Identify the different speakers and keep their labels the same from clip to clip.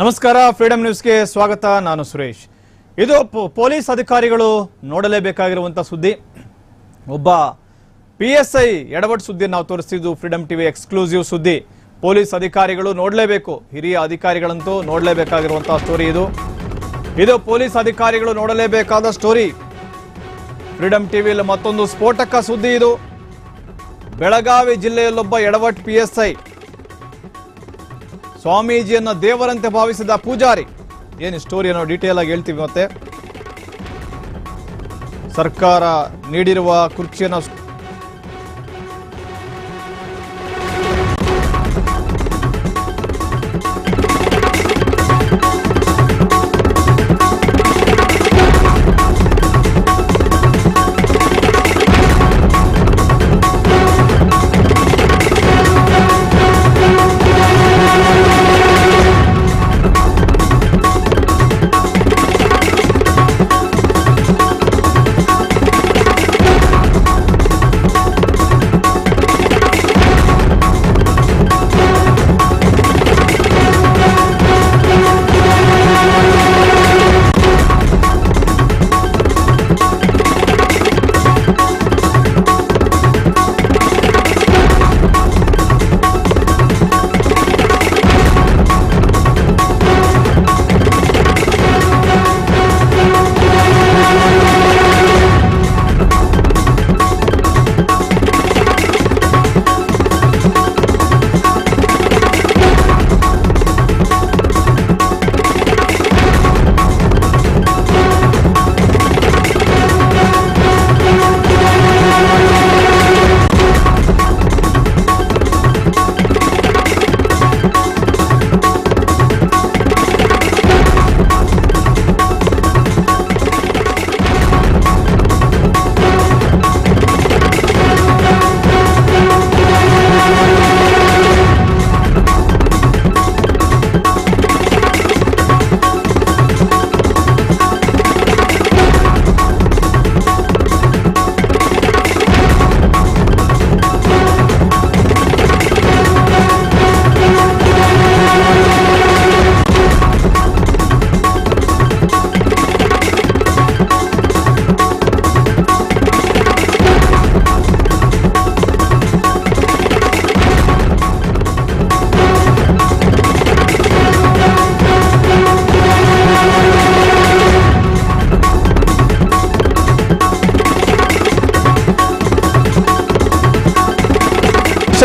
Speaker 1: ನಮಸ್ಕಾರ ಫ್ರೀಡಮ್ ನ್ಯೂಸ್ಗೆ ಸ್ವಾಗತ. ನಾನು ಸುರೇಶ್. ಇದು ಪೊಲೀಸ್ ಅಧಿಕಾರಿಗಳು ನೋಡಲೇಬೇಕಾಗಿರುವಂಥ ಸುದ್ದಿ. ಒಬ್ಬ ಪಿ ಎಸ್ ಐ ಎಡವಟ್ ಸುದ್ದಿ ನಾವು ತೋರಿಸ್ತಿದ್ದು ಫ್ರೀಡಮ್ ಟಿವಿ ಎಕ್ಸ್ಕ್ಲೂಸಿವ್ ಸುದ್ದಿ. ಪೊಲೀಸ್ ಅಧಿಕಾರಿಗಳು ನೋಡಲೇಬೇಕು. ಹಿರಿಯ ಅಧಿಕಾರಿಗಳಂತೂ ನೋಡಲೇಬೇಕಾಗಿರುವಂತಹ ಸ್ಟೋರಿ ಇದು. ಇದು ಪೊಲೀಸ್ ಅಧಿಕಾರಿಗಳು ನೋಡಲೇಬೇಕಾದ ಸ್ಟೋರಿ ಫ್ರೀಡಮ್ ಟಿವಿಯಲ್ಲಿ ಮತ್ತೊಂದು ಸ್ಫೋಟಕ ಸುದ್ದಿ ಇದು. ಬೆಳಗಾವಿ ಜಿಲ್ಲೆಯಲ್ಲೊಬ್ಬ ಎಡವಟ್ ಪಿ ಎಸ್ ಐ ಸ್ವಾಮೀಜಿಯನ್ನ ದೇವರಂತೆ ಭಾವಿಸಿದ ಪೂಜಾರಿ. ಏನು ಸ್ಟೋರಿ ಅನ್ನೋ ಡೀಟೇಲ್ ಆಗಿ ಹೇಳ್ತೀವಿ ಮತ್ತೆ. ಸರ್ಕಾರ ನೀಡಿರುವ ಕುರ್ಚಿಯನ್ನು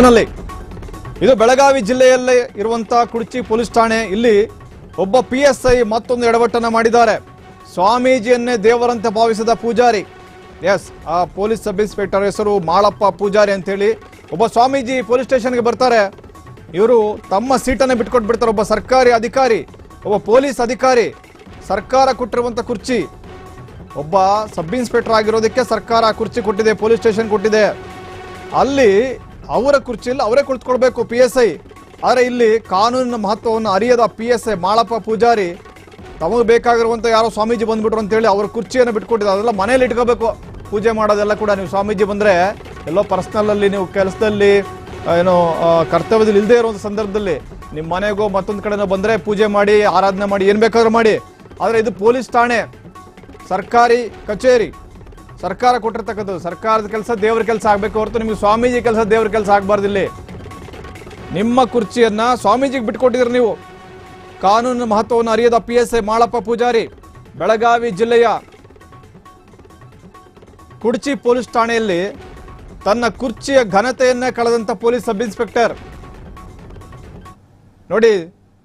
Speaker 1: ಸ್ಟೇಷನಲ್ಲಿ ಇದು ಬೆಳಗಾವಿ ಜಿಲ್ಲೆಯಲ್ಲಿ ಇರುವಂತಹ ಕುರ್ಚಿ ಪೊಲೀಸ್ ಠಾಣೆ. ಇಲ್ಲಿ ಒಬ್ಬ ಪಿ ಎಸ್ ಐ ಮತ್ತೊಂದು ಎಡವಟ್ಟನ್ನು ಮಾಡಿದ್ದಾರೆ. ಸ್ವಾಮೀಜಿಯನ್ನೇ ದೇವರಂತೆ ಭಾವಿಸಿದ ಪೂಜಾರಿ. ಎಸ್ ಆ ಪೊಲೀಸ್ ಸಬ್ ಇನ್ಸ್ಪೆಕ್ಟರ್ ಹೆಸರು ಮಾಳಪ್ಪ ಪೂಜಾರಿ ಅಂತೇಳಿ ಒಬ್ಬ ಸ್ವಾಮೀಜಿ ಪೊಲೀಸ್ ಸ್ಟೇಷನ್ಗೆ ಬರ್ತಾರೆ. ಇವರು ತಮ್ಮ ಸೀಟನ್ನು ಬಿಟ್ಕೊಟ್ಟು ಬಿಡ್ತಾರೆ ಒಬ್ಬ ಸರ್ಕಾರಿ ಅಧಿಕಾರಿ, ಒಬ್ಬ ಪೊಲೀಸ್ ಅಧಿಕಾರಿ, ಸರ್ಕಾರ ಕೊಟ್ಟಿರುವಂಥ ಕುರ್ಚಿ. ಒಬ್ಬ ಸಬ್ ಇನ್ಸ್ಪೆಕ್ಟರ್ ಆಗಿರೋದಕ್ಕೆ ಸರ್ಕಾರ ಕುರ್ಚಿ ಕೊಟ್ಟಿದೆ, ಪೊಲೀಸ್ ಸ್ಟೇಷನ್ ಕೊಟ್ಟಿದೆ. ಅಲ್ಲಿ ಅವರ ಕುರ್ಚಿಯಲ್ಲಿ ಅವರೇ ಕುಳಿತುಕೊಳ್ಬೇಕು ಪಿ ಎಸ್ ಐ ಆದರೆ ಇಲ್ಲಿ ಕಾನೂನಿನ ಮಹತ್ವವನ್ನು ಅರಿಯದ P S I Malappa Pujari, ತಮಗೆ ಬೇಕಾಗಿರುವಂಥ ಯಾರೋ ಸ್ವಾಮೀಜಿ ಬಂದ್ಬಿಟ್ರು ಅಂತೇಳಿ ಅವ್ರ ಕುರ್ಚಿಯನ್ನು ಬಿಟ್ಕೊಟ್ಟಿದ್ದಾರೆ. ಅದೆಲ್ಲ ಮನೇಲಿ ಇಟ್ಕೋಬೇಕು. ಪೂಜೆ ಮಾಡೋದೆಲ್ಲ ಕೂಡ ನೀವು ಸ್ವಾಮೀಜಿ ಬಂದರೆ ಎಲ್ಲೋ ಪರ್ಸ್ನಲಲ್ಲಿ ನೀವು ಕೆಲಸದಲ್ಲಿ ಏನೋ ಕರ್ತವ್ಯದಲ್ಲಿ ಇಲ್ಲದೆ ಇರುವಂಥ ಸಂದರ್ಭದಲ್ಲಿ ನಿಮ್ಮ ಮನೆಗೋ ಮತ್ತೊಂದು ಕಡೆನೋ ಬಂದರೆ ಪೂಜೆ ಮಾಡಿ, ಆರಾಧನೆ ಮಾಡಿ, ಏನು ಬೇಕಾದ್ರೂ ಮಾಡಿ. ಆದರೆ ಇದು ಪೊಲೀಸ್ ಠಾಣೆ, ಸರ್ಕಾರಿ ಕಚೇರಿ. ಸರ್ಕಾರ ಕೊಟ್ಟಿರ್ತಕ್ಕಂಥದ್ದು, ಸರ್ಕಾರದ ಕೆಲಸ ದೇವ್ರ ಕೆಲಸ ಆಗಬೇಕು ಹೊರತು ನಿಮಗೆ ಸ್ವಾಮೀಜಿ ಕೆಲಸ ದೇವ್ರ ಕೆಲಸ ಆಗಬಾರ್ದಿಲ್ಲಿ ನಿಮ್ಮ ಕುರ್ಚಿಯನ್ನ ಸ್ವಾಮೀಜಿಗೆ ಬಿಟ್ಕೊಟ್ಟಿದ್ರಿ ನೀವು. ಕಾನೂನಿನ ಮಹತ್ವವನ್ನು ಅರಿಯದ P S I Malappa Pujari, Belagavi ಜಿಲ್ಲೆಯ ಕುಡ್ಚಿ ಪೊಲೀಸ್ ಠಾಣೆಯಲ್ಲಿ ತನ್ನ ಕುರ್ಚಿಯ ಘನತೆಯನ್ನೇ ಕಳೆದಂತ ಪೊಲೀಸ್ ಸಬ್ ಇನ್ಸ್ಪೆಕ್ಟರ್. ನೋಡಿ,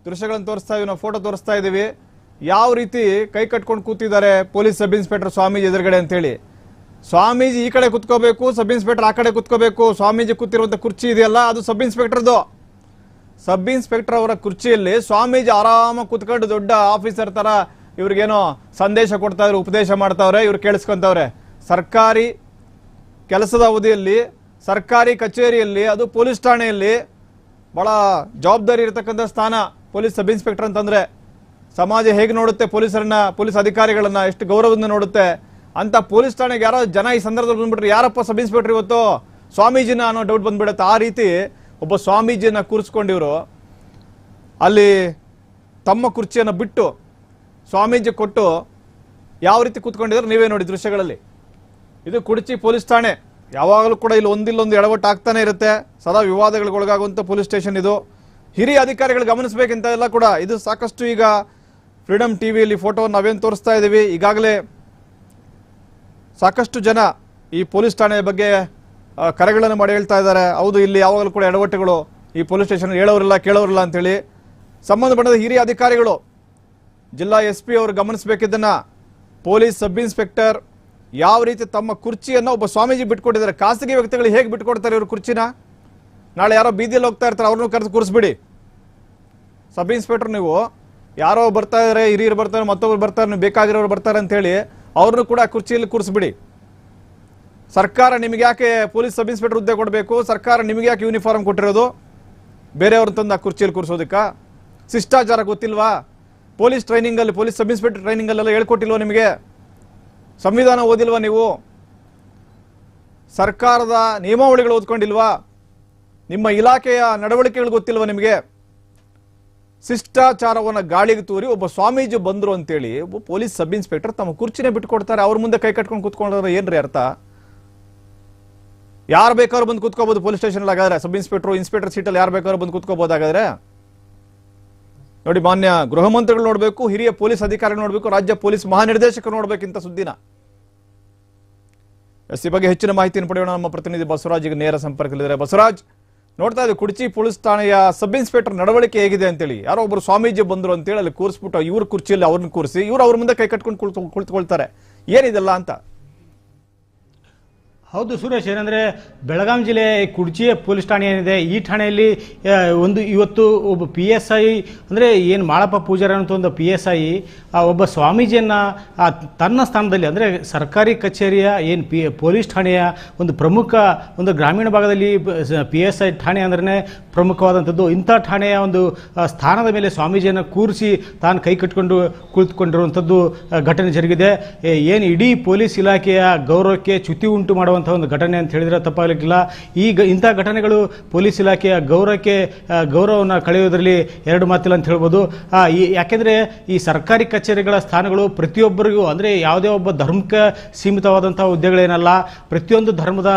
Speaker 1: ದೃಶ್ಯಗಳನ್ನು ತೋರಿಸ್ತಾ ಇದೀವಿ ಫೋಟೋ ತೋರಿಸ್ತಾ ಇದ್ದೀವಿ. ಯಾವ ರೀತಿ ಕೈ ಕಟ್ಕೊಂಡು ಕೂತಿದ್ದಾರೆ ಪೊಲೀಸ್ ಸಬ್ ಇನ್ಸ್ಪೆಕ್ಟರ್ ಸ್ವಾಮೀಜಿ ಎದುರುಗಡೆ ಅಂತೇಳಿ. ಸ್ವಾಮೀಜಿ ಈ ಕಡೆ ಕುತ್ಕೋಬೇಕು, ಸಬ್ ಇನ್ಸ್ಪೆಕ್ಟರ್ ಆ ಕಡೆ ಕುತ್ಕೋಬೇಕು. ಸ್ವಾಮೀಜಿ ಕೂತಿರುವಂತ ಕುರ್ಚಿ ಇದೆಯಲ್ಲ, ಅದು ಸಬ್ ಇನ್ಸ್ಪೆಕ್ಟರ್ದು. ಸಬ್ ಇನ್ಸ್ಪೆಕ್ಟರ್ ಅವರ ಕುರ್ಚಿಯಲ್ಲಿ ಸ್ವಾಮೀಜಿ ಆರಾಮ ಕುತ್ಕೊಂಡು ದೊಡ್ಡ ಆಫೀಸರ್ ತರ ಇವ್ರಿಗೇನೋ ಸಂದೇಶ ಕೊಡ್ತಾ ಇದ್ರು, ಉಪದೇಶ ಮಾಡ್ತಾವ್ರೆ, ಇವ್ರು ಕೇಳಿಸ್ಕೊಂತವ್ರೆ. ಸರ್ಕಾರಿ ಕೆಲಸದ ಅವಧಿಯಲ್ಲಿ, ಸರ್ಕಾರಿ ಕಚೇರಿಯಲ್ಲಿ, ಅದು ಪೊಲೀಸ್ ಠಾಣೆಯಲ್ಲಿ ಬಹಳ ಜವಾಬ್ದಾರಿ ಇರತಕ್ಕಂಥ ಸ್ಥಾನ ಪೊಲೀಸ್ ಸಬ್ ಇನ್ಸ್ಪೆಕ್ಟರ್ ಅಂತಂದ್ರೆ. ಸಮಾಜ ಹೇಗೆ ನೋಡುತ್ತೆ ಪೊಲೀಸರನ್ನ, ಪೊಲೀಸ್ ಅಧಿಕಾರಿಗಳನ್ನ, ಎಷ್ಟು ಗೌರವದಿಂದ ನೋಡುತ್ತೆ. ಅಂತ ಪೊಲೀಸ್ ಠಾಣೆಗೆ ಯಾರೋ ಜನ ಈ ಸಂದರ್ಭದಲ್ಲಿ ಬಂದ್ಬಿಟ್ರೆ. ಯಾರಪ್ಪ ಸಬ್ ಇನ್ಸ್ಪೆಕ್ಟರ್ ಇವತ್ತು? ಸ್ವಾಮೀಜಿನ ಅನ್ನೋ ಡೌಟ್ ಬಂದ್ಬಿಡುತ್ತೆ. ಆ ರೀತಿ ಒಬ್ಬ ಸ್ವಾಮೀಜಿಯನ್ನ ಕೂರಿಸ್ಕೊಂಡಿವರು. ಅಲ್ಲಿ ತಮ್ಮ ಕುರ್ಚಿಯನ್ನು ಬಿಟ್ಟು ಸ್ವಾಮೀಜಿ ಕೊಟ್ಟು ಯಾವ ರೀತಿ ಕೂತ್ಕೊಂಡಿದ್ರು ನೀವೇ ನೋಡಿ ದೃಶ್ಯಗಳಲ್ಲಿ. ಇದು ಕುಡಚಿ ಪೊಲೀಸ್ ಠಾಣೆ. ಯಾವಾಗಲೂ ಕೂಡ ಇಲ್ಲಿ ಒಂದಿಲ್ಲೊಂದು ಎಡವಟ್ಟು ಆಗ್ತಾನೆ ಇರುತ್ತೆ. ಸದಾ ವಿವಾದಗಳಿಗೆ ಒಳಗಾಗುವಂಥ ಪೊಲೀಸ್ ಸ್ಟೇಷನ್ ಇದು. ಹಿರಿಯ ಅಧಿಕಾರಿಗಳು ಗಮನಿಸಬೇಕಂತ ಎಲ್ಲ ಕೂಡ. ಇದು ಸಾಕಷ್ಟು ಈಗ ಫ್ರೀಡಮ್ ಟಿ ವಿಯಲ್ಲಿ ಫೋಟೋವನ್ನು ನಾವೇನು ತೋರಿಸ್ತಾ ಇದ್ದೀವಿ ಈಗಾಗಲೇ ಸಾಕಷ್ಟು ಜನ ಈ ಪೊಲೀಸ್ ಠಾಣೆಯ ಬಗ್ಗೆ ಕರೆಗಳನ್ನು ಮಾಡಿ ಹೇಳ್ತಾ ಇದ್ದಾರೆ. ಹೌದು, ಇಲ್ಲಿ ಯಾವಾಗಲೂ ಕೂಡ ಎಡವಟ್ಟುಗಳು ಈ ಪೊಲೀಸ್ ಸ್ಟೇಷನ್ ಹೇಳೋರಿಲ್ಲ, ಕೇಳೋರಿಲ್ಲ ಅಂತೇಳಿ. ಸಂಬಂಧಪಟ್ಟ ಹಿರಿಯ ಅಧಿಕಾರಿಗಳು, ಜಿಲ್ಲಾ ಎಸ್ ಪಿ ಅವರು ಗಮನಿಸಬೇಕಿದ್ದನ್ನ ಪೊಲೀಸ್ ಸಬ್ ಇನ್ಸ್ಪೆಕ್ಟರ್ ಯಾವ ರೀತಿ ತಮ್ಮ ಕುರ್ಚಿಯನ್ನು ಒಬ್ಬ ಸ್ವಾಮೀಜಿ ಬಿಟ್ಕೊಟ್ಟಿದ್ದಾರೆ, ಖಾಸಗಿ ವ್ಯಕ್ತಿಗಳು ಹೇಗೆ ಬಿಟ್ಕೊಡ್ತಾರೆ ಇವರು ಕುರ್ಚಿನ? ನಾಳೆ ಯಾರೋ ಬೀದಿಯಲ್ಲಿ ಹೋಗ್ತಾ ಇರ್ತಾರೆ, ಅವ್ರನ್ನೂ ಕರೆದು ಕೂರಿಸ್ಬಿಡಿ. ಸಬ್ ಇನ್ಸ್ಪೆಕ್ಟರ್ ನೀವು, ಯಾರೋ ಬರ್ತಾ ಇದ್ದಾರೆ ಹಿರಿಯರು ಬರ್ತಾರೆ ಮತ್ತೊಬ್ಬರು ಬರ್ತಾರೆ ನೀವು ಬೇಕಾಗಿರೋರು ಬರ್ತಾರೆ ಅಂತೇಳಿ ಅವ್ರನ್ನೂ ಕೂಡ ಕುರ್ಚಿಯಲ್ಲಿ ಕೂರಿಸ್ಬಿಡಿ. ಸರ್ಕಾರ ನಿಮಗೆ ಯಾಕೆ ಪೊಲೀಸ್ ಸಬ್ ಇನ್ಸ್ಪೆಕ್ಟರ್ ಹುದ್ದೆ ಕೊಡಬೇಕು? ಸರ್ಕಾರ ನಿಮಗೆ ಯಾಕೆ ಯೂನಿಫಾರ್ಮ್ ಕೊಟ್ಟಿರೋದು? ಬೇರೆಯವ್ರ ತಂದು ಆ ಕುರ್ಚಿಯಲ್ಲಿ ಕೂರಿಸೋದಕ್ಕ? ಶಿಷ್ಟಾಚಾರ ಗೊತ್ತಿಲ್ವಾ? ಪೊಲೀಸ್ ಟ್ರೈನಿಂಗಲ್ಲಿ, ಪೊಲೀಸ್ ಸಬ್ ಇನ್ಸ್ಪೆಕ್ಟರ್ ಟ್ರೈನಿಂಗಲ್ಲೆಲ್ಲ ಹೇಳ್ಕೊಟ್ಟಿಲ್ವ ನಿಮಗೆ? ಸಂವಿಧಾನ ಓದಿಲ್ವಾ ನೀವು? ಸರ್ಕಾರದ ನಿಯಮಾವಳಿಗಳು ಓದ್ಕೊಂಡಿಲ್ವಾ? ನಿಮ್ಮ ಇಲಾಖೆಯ ನಡವಳಿಕೆಗಳು ಗೊತ್ತಿಲ್ವಾ ನಿಮಗೆ? ಶಿಷ್ಟಾಚಾರವನ್ನು ಗಾಳಿಗೆ ತೂರಿ ಒಬ್ಬ ಸ್ವಾಮೀಜಿ ಬಂದರು ಅಂತೇಳಿ ಒಬ್ಬ ಪೊಲೀಸ್ ಸಬ್ ಇನ್ಸ್ಪೆಕ್ಟರ್ ತಮ್ಮ ಕುರ್ಚಿನೇ ಬಿಟ್ಕೊಡ್ತಾರೆ ಅವ್ರ ಮುಂದೆ ಕೈ ಕಟ್ಕೊಂಡು ಕೂತ್ಕೊಂಡ್ರೆ ಏನ್ರಿ ಅರ್ಥ? ಯಾರು ಬೇಕಾದ್ರೂ ಬಂದು ಕೂತ್ಕೋಬಹುದು ಪೊಲೀಸ್ ಸ್ಟೇಷನ್ ಹಾಗಾದ್ರೆ. ಸಬ್ ಇನ್ಸ್ಪೆಕ್ಟರ್ ಇನ್ಸ್ಪೆಕ್ಟರ್ ಸೀಟಲ್ಲಿ ಯಾರು ಬೇಕಾದ್ರೂ ಬಂದು ಕೂತ್ಕೋಬಹುದು ಹಾಗಾದ್ರೆ. ನೋಡಿ, ಮಾನ್ಯ ಗೃಹ ಮಂತ್ರಿಗಳು ನೋಡಬೇಕು, ಹಿರಿಯ ಪೊಲೀಸ್ ಅಧಿಕಾರಿ ನೋಡಬೇಕು, ರಾಜ್ಯ ಪೊಲೀಸ್ ಮಹಾನಿರ್ದೇಶಕರು ನೋಡಬೇಕಿಂತ ಸುದ್ದಿನ. ಎಸ್, ಈ ಬಗ್ಗೆ ಹೆಚ್ಚಿನ ಮಾಹಿತಿಯನ್ನು ಪಡೆಯೋಣ. ನಮ್ಮ ಪ್ರತಿನಿಧಿ ಬಸವರಾಜ್, ಈಗ ನೇರ ಸಂಪರ್ಕದಲ್ಲಿದ್ದಾರೆ. ಬಸವರಾಜ್ ನೋಡ್ತಾ ಇದ್ದೀವಿ ಕುರ್ಚಿ ಪೊಲೀಸ್ ಠಾಣೆಯ ಸಬ್ ಇನ್ಸ್ಪೆಕ್ಟರ್ ನಡವಳಿಕೆ ಹೇಗಿದೆ ಅಂತೇಳಿ. ಯಾರೋ ಒಬ್ರು ಸ್ವಾಮೀಜಿ ಬಂದ್ರು ಅಂತೇಳಿ ಅಲ್ಲಿ ಕೂರಿಸ್ಬಿಟ್ಟು ಇವ್ರ ಕುರ್ಚಿಯಲ್ಲಿ ಅವ್ರನ್ನ ಕೂರಿಸಿ, ಇವ್ರು ಅವ್ರ ಮುಂದೆ ಕೈ ಕಟ್ಕೊಂಡು ಕುಳಿತು, ಕುಳಿತುಕೊಳ್ತಾರೆ. ಏನಿದೆಲ್ಲ ಅಂತ?
Speaker 2: ಹೌದು ಸುರೇಶ್, ಏನಂದರೆ ಬೆಳಗಾಂ ಜಿಲ್ಲೆ ಕುಡ್ಚಿಯ ಪೊಲೀಸ್ ಠಾಣೆ ಏನಿದೆ, ಈ ಠಾಣೆಯಲ್ಲಿ ಒಂದು ಇವತ್ತು ಒಬ್ಬ ಪಿ ಎಸ್ ಐ ಅಂದರೆ ಏನು ಮಾಳಪ್ಪ ಪೂಜಾರಿ ಅಂತ ಒಂದು ಪಿ ಎಸ್ ಐ ಒಬ್ಬ ಸ್ವಾಮೀಜಿಯನ್ನು ತನ್ನ ಸ್ಥಾನದಲ್ಲಿ, ಅಂದರೆ ಸರ್ಕಾರಿ ಕಚೇರಿಯ ಏನು ಪಿ, ಪೊಲೀಸ್ ಠಾಣೆಯ ಒಂದು ಪ್ರಮುಖ ಒಂದು ಗ್ರಾಮೀಣ ಭಾಗದಲ್ಲಿ ಪಿ ಎಸ್ ಐ ಠಾಣೆ ಅಂದ್ರೆ ಪ್ರಮುಖವಾದಂಥದ್ದು. ಇಂಥ ಠಾಣೆಯ ಒಂದು ಸ್ಥಾನದ ಮೇಲೆ ಸ್ವಾಮೀಜಿಯನ್ನು ಕೂರಿಸಿ ತಾನು ಕೈ ಕಟ್ಕೊಂಡು ಕುಳಿತುಕೊಂಡಿರುವಂಥದ್ದು ಘಟನೆ ಜರುಗಿದೆ. ಏನು ಇಡೀ ಪೊಲೀಸ್ ಇಲಾಖೆಯ ಗೌರವಕ್ಕೆ ಚ್ಯುತಿ ಉಂಟು ಮಾಡುವಂಥ ಒಂದು ಘಟನೆ ಅಂತ ಹೇಳಿದ್ರೆ ತಪ್ಪಾಗಲಿಕ್ಕಿಲ್ಲ. ಈ ಇಂಥ ಘಟನೆಗಳು ಪೊಲೀಸ್ ಇಲಾಖೆಯ ಗೌರವಕ್ಕೆ ಗೌರವವನ್ನು ಕಳೆಯೋದ್ರಲ್ಲಿ ಎರಡು ಮಾತಿಲ್ಲ ಅಂತ ಹೇಳ್ಬೋದು. ಈ, ಯಾಕೆಂದರೆ ಈ ಸರ್ಕಾರಿ ಕಚೇರಿಗಳ ಸ್ಥಾನಗಳು ಪ್ರತಿಯೊಬ್ಬರಿಗೂ, ಅಂದರೆ ಯಾವುದೇ ಒಬ್ಬ ಧರ್ಮಕ್ಕೆ ಸೀಮಿತವಾದಂಥ ಹುದ್ದೆಗಳೇನಲ್ಲ, ಪ್ರತಿಯೊಂದು ಧರ್ಮದ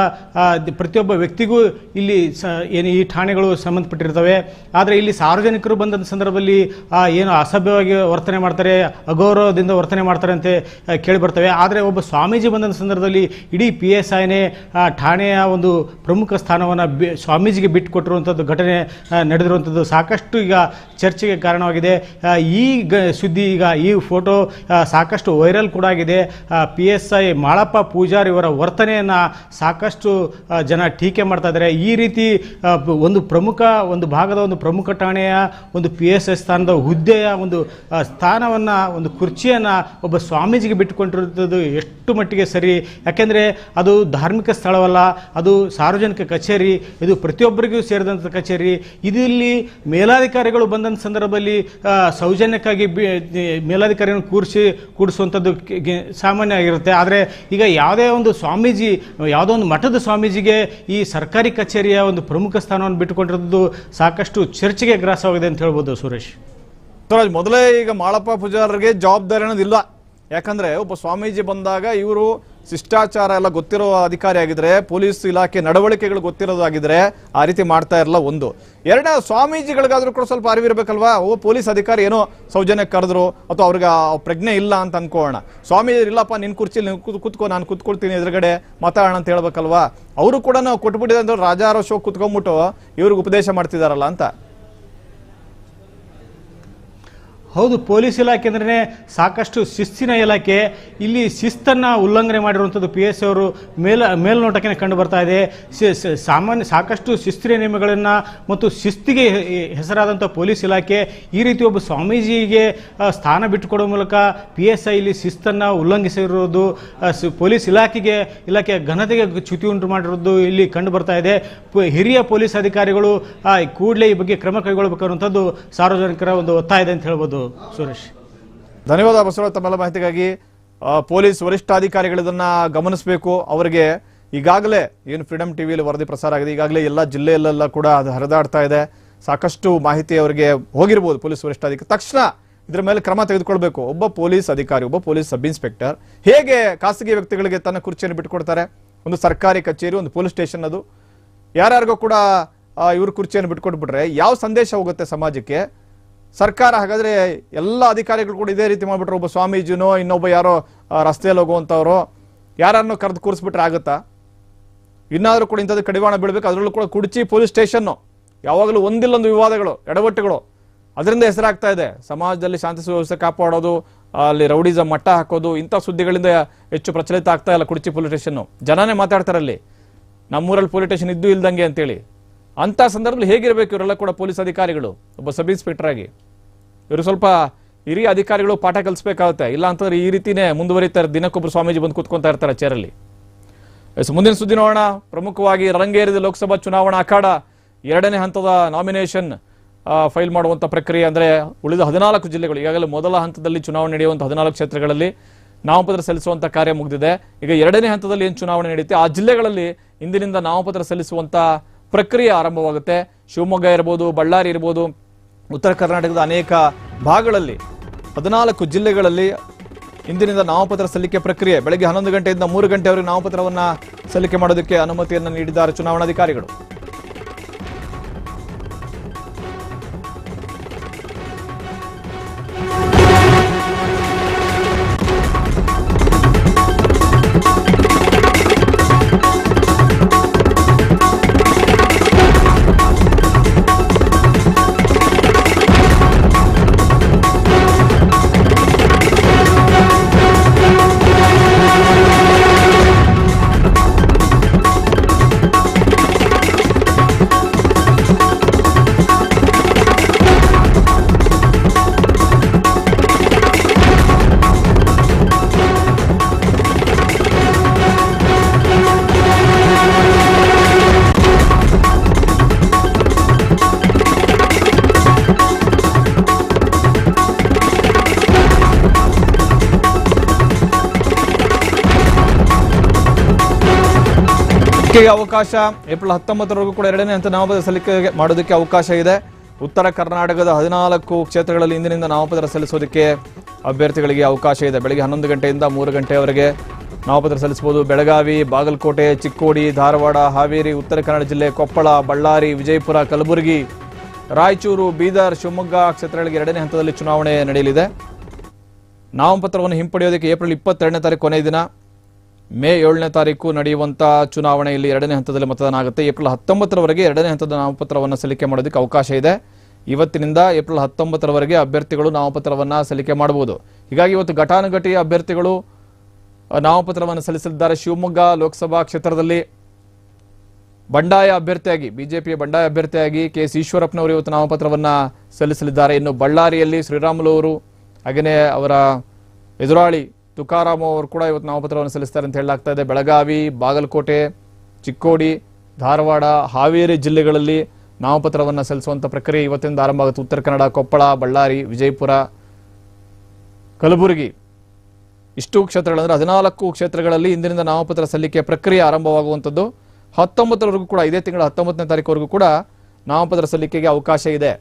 Speaker 2: ಪ್ರತಿಯೊಬ್ಬ ವ್ಯಕ್ತಿಗೂ ಇಲ್ಲಿ ಸ, ಏನು ಈ ಠಾಣೆಗಳು ಸಂಬಂಧಪಟ್ಟಿರ್ತವೆ. ಆದರೆ ಇಲ್ಲಿ ಸಾರ್ವಜನಿಕರು ಬಂದಂಥ ಸಂದರ್ಭದಲ್ಲಿ ಏನು ಅಸಭ್ಯವಾಗಿ ವರ್ತನೆ ಮಾಡ್ತಾರೆ, ಅಗೌರವದಿಂದ ವರ್ತನೆ ಮಾಡ್ತಾರೆ ಅಂತ ಕೇಳಿ ಬರ್ತವೆ ಆದರೆ ಒಬ್ಬ ಸ್ವಾಮೀಜಿ ಬಂದಂಥ ಸಂದರ್ಭದಲ್ಲಿ ಇಡೀ ಪಿ ಎಸ್ ಐನೇ ಠಾಣೆಯ ಒಂದು ಪ್ರಮುಖ ಸ್ಥಾನವನ್ನು ಬಿ, ಸ್ವಾಮೀಜಿಗೆ ಬಿಟ್ಟುಕೊಟ್ಟಿರುವಂಥದ್ದು ಘಟನೆ ನಡೆದಿರುವಂಥದ್ದು ಸಾಕಷ್ಟು ಈಗ ಚರ್ಚೆಗೆ ಕಾರಣವಾಗಿದೆ. ಈ ಗ, ಸುದ್ದಿ ಈಗ ಈ ಫೋಟೋ ಸಾಕಷ್ಟು ವೈರಲ್ ಕೂಡ ಆಗಿದೆ. P S I Malappa Pujari ಇವರ ವರ್ತನೆಯನ್ನು ಸಾಕಷ್ಟು ಜನ ಟೀಕೆ ಮಾಡ್ತಾ ಇದ್ದಾರೆ. ಈ ರೀತಿ ಒಂದು ಪ್ರಮುಖ, ಒಂದು ಭಾಗದ ಒಂದು ಪ್ರಮುಖ ಠಾಣೆಯ ಒಂದು ಪಿ ಎಸ್ ಐ ಸ್ಥಾನದ ಹುದ್ದೆಯ ಒಂದು ಸ್ಥಾನವನ್ನು, ಒಂದು ಕುರ್ಚಿಯನ್ನು ಒಬ್ಬ ಸ್ವಾಮೀಜಿಗೆ ಬಿಟ್ಟುಕೊಂಡಿರುವಂಥದ್ದು ಎಷ್ಟು ಮಟ್ಟಿಗೆ ಸರಿ. ಯಾಕೆಂದರೆ ಅದು ಧಾರ್ಮಿಕ ಸ್ಥಳವಲ್ಲ, ಅದು ಸಾರ್ವಜನಿಕ ಕಚೇರಿ, ಇದು ಪ್ರತಿಯೊಬ್ಬರಿಗೂ ಸೇರಿದಂಥ ಕಚೇರಿ. ಇದಿಲ್ಲಿ ಮೇಲಾಧಿಕಾರಿಗಳು ಬಂದಂಥ ಸಂದರ್ಭದಲ್ಲಿ ಸೌಜನ್ಯಕ್ಕಾಗಿ ಬಿ ಮೇಲಾಧಿಕಾರಿಯನ್ನು ಕೂರಿಸಿ ಕೂಡಿಸುವಂಥದ್ದು ಸಾಮಾನ್ಯ ಆಗಿರುತ್ತೆ. ಆದರೆ ಈಗ ಯಾವುದೇ ಒಂದು ಸ್ವಾಮೀಜಿ, ಯಾವುದೋ ಒಂದು ಮಠದ ಸ್ವಾಮೀಜಿಗೆ ಈ ಸರ್ಕಾರಿ ಕಚೇರಿಯ ಒಂದು ಪ್ರಮುಖ ಸ್ಥಾನವನ್ನು ಬಿಟ್ಟುಕೊಂಡಿರೋದು ಸಾಕಷ್ಟು ಚರ್ಚೆಗೆ ಗ್ರಾಸವಾಗಿದೆ ಅಂತ ಹೇಳ್ಬೋದು ಸುರೇಶ್.
Speaker 1: ಸುರೇಶ್ ಮೊದಲೇ ಈಗ ಮಾಳಪ್ಪ ಪೂಜಾರರಿಗೆ ಜವಾಬ್ದಾರಿ ಅನ್ನೋದಿಲ್ಲ ಯಾಕಂದರೆ ಒಬ್ಬ ಸ್ವಾಮೀಜಿ ಬಂದಾಗ ಇವರು ಶಿಷ್ಟಾಚಾರ ಎಲ್ಲ ಗೊತ್ತಿರೋ ಅಧಿಕಾರಿ ಆಗಿದ್ರೆ, ಪೊಲೀಸ್ ಇಲಾಖೆ ನಡವಳಿಕೆಗಳು ಗೊತ್ತಿರೋದಾಗಿದ್ರೆ ಆ ರೀತಿ ಮಾಡ್ತಾ ಇರಲ್ಲ ಒಂದು. ಎರಡನೇ, ಸ್ವಾಮೀಜಿಗಳಿಗಾದ್ರೂ ಕೂಡ ಸ್ವಲ್ಪ ಅರಿವಿರ್ಬೇಕಲ್ವಾ? ಓ, ಪೊಲೀಸ್ ಅಧಿಕಾರಿ ಏನೋ ಸೌಜನ್ಯ ಕರೆದ್ರು, ಅಥವಾ ಅವ್ರಿಗೆ ಪ್ರಜ್ಞೆ ಇಲ್ಲ ಅಂತ ಅನ್ಕೋಣ ಸ್ವಾಮೀಜಿ, ಇಲ್ಲಪ್ಪ, ನಿನ್ ಕುರ್ಚಿಲಿ ಕೂತ್ಕೋ, ನಾನು ಕುತ್ಕೊಳ್ತೀನಿ ಎದುರುಗಡೆ, ಮಾತಾಡೋಣ ಅಂತ ಹೇಳ್ಬೇಕಲ್ವಾ? ಅವರು ಕೂಡ ನಾವು ಕೊಟ್ಬಿಟ್ಟಿದೆ ಅಂದ್ರೆ ರಾಜಾರೋಷ ಕುತ್ಕೊಂಡ್ಬಿಟ್ಟು ಇವ್ರಿಗೆ ಉಪದೇಶ ಮಾಡ್ತಿದಾರಲ್ಲ ಅಂತ.
Speaker 2: ಹೌದು, ಪೊಲೀಸ್ ಇಲಾಖೆ ಅಂದ್ರೆ ಸಾಕಷ್ಟು ಶಿಸ್ತಿನ ಇಲಾಖೆ. ಇಲ್ಲಿ ಶಿಸ್ತನ್ನು ಉಲ್ಲಂಘನೆ ಮಾಡಿರುವಂಥದ್ದು ಪಿ ಎಸ್ ಅವರು. ಮೇಲ್ ಮೇಲ್ನೋಟಕ್ಕೆ ಕಂಡು ಬರ್ತಾ ಇದೆ. ಸಾಮಾನ್ಯ, ಸಾಕಷ್ಟು ಶಿಸ್ತಿನ ನಿಯಮಗಳನ್ನು ಮತ್ತು ಶಿಸ್ತಿಗೆ ಹೆಸರಾದಂಥ ಪೊಲೀಸ್ ಇಲಾಖೆ ಈ ರೀತಿ ಒಬ್ಬ ಸ್ವಾಮೀಜಿಗೆ ಸ್ಥಾನ ಬಿಟ್ಟುಕೊಡುವ ಮೂಲಕ ಪಿ ಎಸ್ ಐ ಇಲ್ಲಿ ಶಿಸ್ತನ್ನು ಉಲ್ಲಂಘಿಸಿರುವುದು ಪೊಲೀಸ್ ಇಲಾಖೆಗೆ ಇಲಾಖೆ ಘನತೆಗೆ ಚ್ಯುತಿ ಉಂಟು ಮಾಡಿರುವುದು ಇಲ್ಲಿ ಕಂಡು ಬರ್ತಾ ಇದೆ. ಹಿರಿಯ ಪೊಲೀಸ್ ಅಧಿಕಾರಿಗಳು ಕೂಡಲೇ ಈ ಬಗ್ಗೆ ಕ್ರಮ ಕೈಗೊಳ್ಳಬೇಕು ಅನ್ನುವಂಥದ್ದು ಸಾರ್ವಜನಿಕರ ಒಂದು ಒತ್ತಾಯ ಇದೆ ಅಂತ ಹೇಳ್ಬೋದು. ಸುರೇಶ್.
Speaker 1: ಧನ್ಯವಾದ ಬಸವರಾಜ್ ತಮ್ಮೆಲ್ಲ ಮಾಹಿತಿಗಾಗಿ. ಪೊಲೀಸ್ ವರಿಷ್ಠಾಧಿಕಾರಿಗಳಿದನ್ನ ಗಮನಿಸಬೇಕು. ಅವರಿಗೆ ಈಗಾಗಲೇ ಏನು ಫ್ರೀಡಮ್ ಟಿವಿಯಲ್ಲಿ ವರದಿ ಪ್ರಸಾರ ಆಗಿದೆ. ಈಗಾಗಲೇ ಎಲ್ಲ ಜಿಲ್ಲೆಯಲ್ಲೆಲ್ಲ ಕೂಡ ಅದು ಹರಿದಾಡ್ತಾ ಇದೆ. ಸಾಕಷ್ಟು ಮಾಹಿತಿ ಅವರಿಗೆ ಹೋಗಿರ್ಬೋದು ಪೊಲೀಸ್ ವರಿಷ್ಠಾಧಿಕಾರಿ ತಕ್ಷಣ ಇದ್ರ ಮೇಲೆ ಕ್ರಮ ತೆಗೆದುಕೊಳ್ಬೇಕು. ಒಬ್ಬ ಪೊಲೀಸ್ ಅಧಿಕಾರಿ, ಒಬ್ಬ ಪೊಲೀಸ್ ಸಬ್ ಇನ್ಸ್ಪೆಕ್ಟರ್ ಹೇಗೆ ಖಾಸಗಿ ವ್ಯಕ್ತಿಗಳಿಗೆ ತನ್ನ ಕುರ್ಚಿಯನ್ನು ಬಿಟ್ಟುಕೊಡ್ತಾರೆ? ಒಂದು ಸರ್ಕಾರಿ ಕಚೇರಿ, ಒಂದು ಪೊಲೀಸ್ ಸ್ಟೇಷನ್ ಅದು. ಯಾರ್ಯಾರಿಗೂ ಕೂಡ ಇವ್ರ ಕುರ್ಚಿಯನ್ನು ಬಿಟ್ಕೊಟ್ಬಿಟ್ರೆ ಯಾವ ಸಂದೇಶ ಹೋಗುತ್ತೆ ಸಮಾಜಕ್ಕೆ? ಸರ್ಕಾರ ಹಾಗಾದ್ರೆ ಎಲ್ಲ ಅಧಿಕಾರಿಗಳು ಕೂಡ ಇದೇ ರೀತಿ ಮಾಡ್ಬಿಟ್ರು. ಒಬ್ಬ ಸ್ವಾಮೀಜಿನೋ, ಇನ್ನೊಬ್ಬ ಯಾರೋ ರಸ್ತೆಯಲ್ಲಿ ಹೋಗುವಂಥವ್ರು, ಯಾರನ್ನು ಕರೆದು ಕೂರಿಸ್ಬಿಟ್ರೆ ಆಗುತ್ತಾ? ಇನ್ನಾದರೂ ಕೂಡ ಇಂಥದ್ದು ಕಡಿವಾಣ ಬೀಳಬೇಕು. ಅದರಲ್ಲೂ ಕೂಡ ಕುಡ್ಚಿ ಪೊಲೀಸ್ ಸ್ಟೇಷನ್ನು. ಯಾವಾಗಲೂ ಒಂದಿಲ್ಲೊಂದು ವಿವಾದಗಳು, ಎಡವಟ್ಟುಗಳು. ಅದರಿಂದ ಹೆಸರಾಗ್ತಾ ಇದೆ. ಸಮಾಜದಲ್ಲಿ ಶಾಂತಿ ಸುವ್ಯವಸ್ಥೆ ಕಾಪಾಡೋದು, ಅಲ್ಲಿ ರೌಡಿಸಂ ಮಟ್ಟ ಹಾಕೋದು, ಇಂಥ ಸುದ್ದಿಗಳಿಂದ ಹೆಚ್ಚು ಪ್ರಚಲಿತ ಆಗ್ತಾ ಇಲ್ಲ ಕುಡ್ಚಿ ಪೊಲೀಸ್ ಸ್ಟೇಷನ್ನು. ಜನನೇ ಮಾತಾಡ್ತಾರೆ ಅಲ್ಲಿ ನಮ್ಮೂರಲ್ಲಿ ಪೊಲೀಸ್ ಸ್ಟೇಷನ್ ಇದ್ದು ಇಲ್ದಂಗೆ ಅಂತೇಳಿ. ಅಂಥ ಸಂದರ್ಭದಲ್ಲಿ ಹೇಗಿರಬೇಕು ಇವರೆಲ್ಲ ಕೂಡ ಪೊಲೀಸ್ ಅಧಿಕಾರಿಗಳು? ಒಬ್ಬ ಸಬ್ ಇನ್ಸ್ಪೆಕ್ಟರ್ ಆಗಿ. ಇವರು ಸ್ವಲ್ಪ ಹಿರಿಯ ಅಧಿಕಾರಿಗಳು ಪಾಠ ಕಲಿಸ್ಬೇಕಾಗುತ್ತೆ. ಇಲ್ಲ ಅಂತಂದ್ರೆ ಈ ರೀತಿನೇ ಮುಂದುವರಿತಾರೆ ದಿನಕ್ಕೊಬ್ಬರು ಸ್ವಾಮೀಜಿ ಬಂದು ಕೂತ್ಕೊಂತಾ ಇರ್ತಾರೆ ಚೇರಲ್ಲಿ. ಮುಂದಿನ ಸುದ್ದಿ ನೋಡೋಣ. ಪ್ರಮುಖವಾಗಿ ರಂಗೇರಿದ ಲೋಕಸಭಾ ಚುನಾವಣಾ ಅಖಾಡ ಎರಡನೇ ಹಂತದ ನಾಮಿನೇಷನ್ ಫೈಲ್ ಮಾಡುವಂತ ಪ್ರಕ್ರಿಯೆ ಅಂದ್ರೆ ಉಳಿದ ಹದಿನಾಲ್ಕು ಜಿಲ್ಲೆಗಳು. ಈಗಾಗಲೇ ಮೊದಲ ಹಂತದಲ್ಲಿ ಚುನಾವಣೆ ನಡೆಯುವಂಥ ಹದಿನಾಲ್ಕು ಕ್ಷೇತ್ರಗಳಲ್ಲಿ ನಾಮಪತ್ರ ಸಲ್ಲಿಸುವಂತ ಕಾರ್ಯ ಮುಗಿದಿದೆ. ಈಗ ಎರಡನೇ ಹಂತದಲ್ಲಿ ಏನು ಚುನಾವಣೆ ನಡೆಯುತ್ತೆ ಆ ಜಿಲ್ಲೆಗಳಲ್ಲಿ ಇಂದಿನಿಂದ ನಾಮಪತ್ರ ಸಲ್ಲಿಸುವಂತ ಪ್ರಕ್ರಿಯೆ ಆರಂಭವಾಗುತ್ತೆ. ಶಿವಮೊಗ್ಗ ಇರ್ಬೋದು, ಬಳ್ಳಾರಿ ಇರ್ಬೋದು, ಉತ್ತರ ಕರ್ನಾಟಕದ ಅನೇಕ ಭಾಗಗಳಲ್ಲಿ, ಹದಿನಾಲ್ಕು ಜಿಲ್ಲೆಗಳಲ್ಲಿ ಇಂದಿನಿಂದ ನಾಮಪತ್ರ ಸಲ್ಲಿಕೆ ಪ್ರಕ್ರಿಯೆ. ಬೆಳಗ್ಗೆ ಹನ್ನೊಂದು ಗಂಟೆಯಿಂದ ಮೂರು ಗಂಟೆವರೆಗೆ ನಾಮಪತ್ರವನ್ನು ಸಲ್ಲಿಕೆ ಮಾಡೋದಕ್ಕೆ ಅನುಮತಿಯನ್ನು ನೀಡಿದ್ದಾರೆ ಚುನಾವಣಾಧಿಕಾರಿಗಳು. ಸಲ್ಲಿಕೆಗೆ ಅವಕಾಶ. ಏಪ್ರಿಲ್ ಹತ್ತೊಂಬತ್ತರವರೆಗೂ ಕೂಡ ಎರಡನೇ ಹಂತ ನಾಮಪತ್ರ ಸಲ್ಲಿಕೆ ಮಾಡೋದಕ್ಕೆ ಅವಕಾಶ ಇದೆ. ಉತ್ತರ ಕರ್ನಾಟಕದ ಹದಿನಾಲ್ಕು ಕ್ಷೇತ್ರಗಳಲ್ಲಿ ಇಂದಿನಿಂದ ನಾಮಪತ್ರ ಸಲ್ಲಿಸೋದಕ್ಕೆ ಅಭ್ಯರ್ಥಿಗಳಿಗೆ ಅವಕಾಶ ಇದೆ. ಬೆಳಗ್ಗೆ ಹನ್ನೊಂದು ಗಂಟೆಯಿಂದ ಮೂರು ಗಂಟೆಯವರೆಗೆ ನಾಮಪತ್ರ ಸಲ್ಲಿಸಬಹುದು. ಬೆಳಗಾವಿ, ಬಾಗಲಕೋಟೆ, ಚಿಕ್ಕೋಡಿ, ಧಾರವಾಡ, ಹಾವೇರಿ, ಉತ್ತರ ಕನ್ನಡ ಜಿಲ್ಲೆ ಕೊಪ್ಪಳ, ಬಳ್ಳಾರಿ, ವಿಜಯಪುರ, ಕಲಬುರಗಿ, ರಾಯಚೂರು, ಬೀದರ್, ಶಿವಮೊಗ್ಗ ಕ್ಷೇತ್ರಗಳಿಗೆ ಎರಡನೇ ಹಂತದಲ್ಲಿ ಚುನಾವಣೆ ನಡೆಯಲಿದೆ. ನಾಮಪತ್ರವನ್ನು ಹಿಂಪಡೆಯೋದಕ್ಕೆ ಏಪ್ರಿಲ್ ಇಪ್ಪತ್ತೆರಡನೇ ತಾರೀಕು ಕೊನೆಯ ದಿನ. ಮೇ ಏಳನೇ ತಾರೀಕು ನಡೆಯುವಂಥ ಚುನಾವಣೆಯಲ್ಲಿ ಎರಡನೇ ಹಂತದಲ್ಲಿ ಮತದಾನ ಆಗುತ್ತೆ. ಏಪ್ರಿಲ್ ಹತ್ತೊಂಬತ್ತರವರೆಗೆ ಎರಡನೇ ಹಂತದ ನಾಮಪತ್ರವನ್ನು ಸಲ್ಲಿಕೆ ಮಾಡೋದಕ್ಕೆ ಅವಕಾಶ ಇದೆ. ಇವತ್ತಿನಿಂದ ಏಪ್ರಿಲ್ ಹತ್ತೊಂಬತ್ತರವರೆಗೆ ಅಭ್ಯರ್ಥಿಗಳು ನಾಮಪತ್ರವನ್ನು ಸಲ್ಲಿಕೆ ಮಾಡಬಹುದು. ಹೀಗಾಗಿ ಇವತ್ತು ಘಟಾನುಘಟಿ ಅಭ್ಯರ್ಥಿಗಳು ನಾಮಪತ್ರವನ್ನು ಸಲ್ಲಿಸಲಿದ್ದಾರೆ. ಶಿವಮೊಗ್ಗ ಲೋಕಸಭಾ ಕ್ಷೇತ್ರದಲ್ಲಿ ಬಂಡಾಯ ಅಭ್ಯರ್ಥಿಯಾಗಿ, ಬಿಜೆಪಿಯ ಬಂಡಾಯ ಅಭ್ಯರ್ಥಿಯಾಗಿ ಕೆ ಎಸ್ ಈಶ್ವರಪ್ಪನವರು ಇವತ್ತು ನಾಮಪತ್ರವನ್ನು ಸಲ್ಲಿಸಲಿದ್ದಾರೆ. ಇನ್ನು ಬಳ್ಳಾರಿಯಲ್ಲಿ ಶ್ರೀರಾಮುಲು ಅವರು ಹಾಗೆಯೇ ಅವರ ಎದುರಾಳಿ ತುಕಾರಾಮ್ ಅವರು ಕೂಡ ಇವತ್ತು ನಾಮಪತ್ರವನ್ನು ಸಲ್ಲಿಸ್ತಾರೆ ಅಂತ ಹೇಳಲಾಗ್ತಾ ಇದೆ. ಬೆಳಗಾವಿ, ಬಾಗಲಕೋಟೆ, ಚಿಕ್ಕೋಡಿ, ಧಾರವಾಡ, ಹಾವೇರಿ ಜಿಲ್ಲೆಗಳಲ್ಲಿ ನಾಮಪತ್ರವನ್ನು ಸಲ್ಲಿಸುವಂಥ ಪ್ರಕ್ರಿಯೆ ಇವತ್ತಿಂದ ಆರಂಭ ಆಗುತ್ತೆ. ಉತ್ತರ ಕನ್ನಡ, ಕೊಪ್ಪಳ, ಬಳ್ಳಾರಿ, ವಿಜಯಪುರ, ಕಲಬುರಗಿ. ಇಷ್ಟು ಕ್ಷೇತ್ರಗಳಂದ್ರೆ ಹದಿನಾಲ್ಕು ಕ್ಷೇತ್ರಗಳಲ್ಲಿ ಇಂದಿನಿಂದ ನಾಮಪತ್ರ ಸಲ್ಲಿಕೆ ಪ್ರಕ್ರಿಯೆ ಆರಂಭವಾಗುವಂಥದ್ದು. ಹತ್ತೊಂಬತ್ತರವರೆಗೂ ಕೂಡ, ಇದೇ ತಿಂಗಳ ಹತ್ತೊಂಬತ್ತನೇ ತಾರೀಕುವರೆಗೂ ಕೂಡ ನಾಮಪತ್ರ ಸಲ್ಲಿಕೆಗೆ ಅವಕಾಶ ಇದೆ.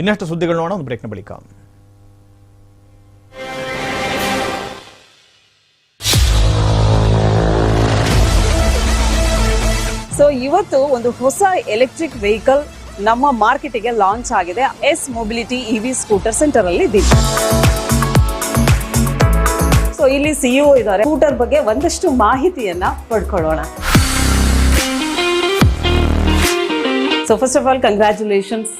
Speaker 1: ಇನ್ನಷ್ಟು ಸುದ್ದಿಗಳು ನೋಡೋಣ, ಒಂದು ಬ್ರೇಕ್ನ ಬಳಿಕ.
Speaker 3: ಸೊ ಇವತ್ತು ಒಂದು ಹೊಸ ಎಲೆಕ್ಟ್ರಿಕ್ ವೆಹಿಕಲ್ ನಮ್ಮ ಮಾರ್ಕೆಟಿಗೆ ಲಾಂಚ್ ಆಗಿದೆ. S mobility EV scooter center ಅಲ್ಲಿ ಇದ್ದೀವಿ ಸೊ ಇಲ್ಲಿ ಸಿಇಒ ಇದ್ದಾರೆ. ಸ್ಕೂಟರ್ ಬಗ್ಗೆ ಒಂದಷ್ಟು ಮಾಹಿತಿಯನ್ನ ಪಡ್ಕೊಳ್ಳೋಣ. So first of all congratulations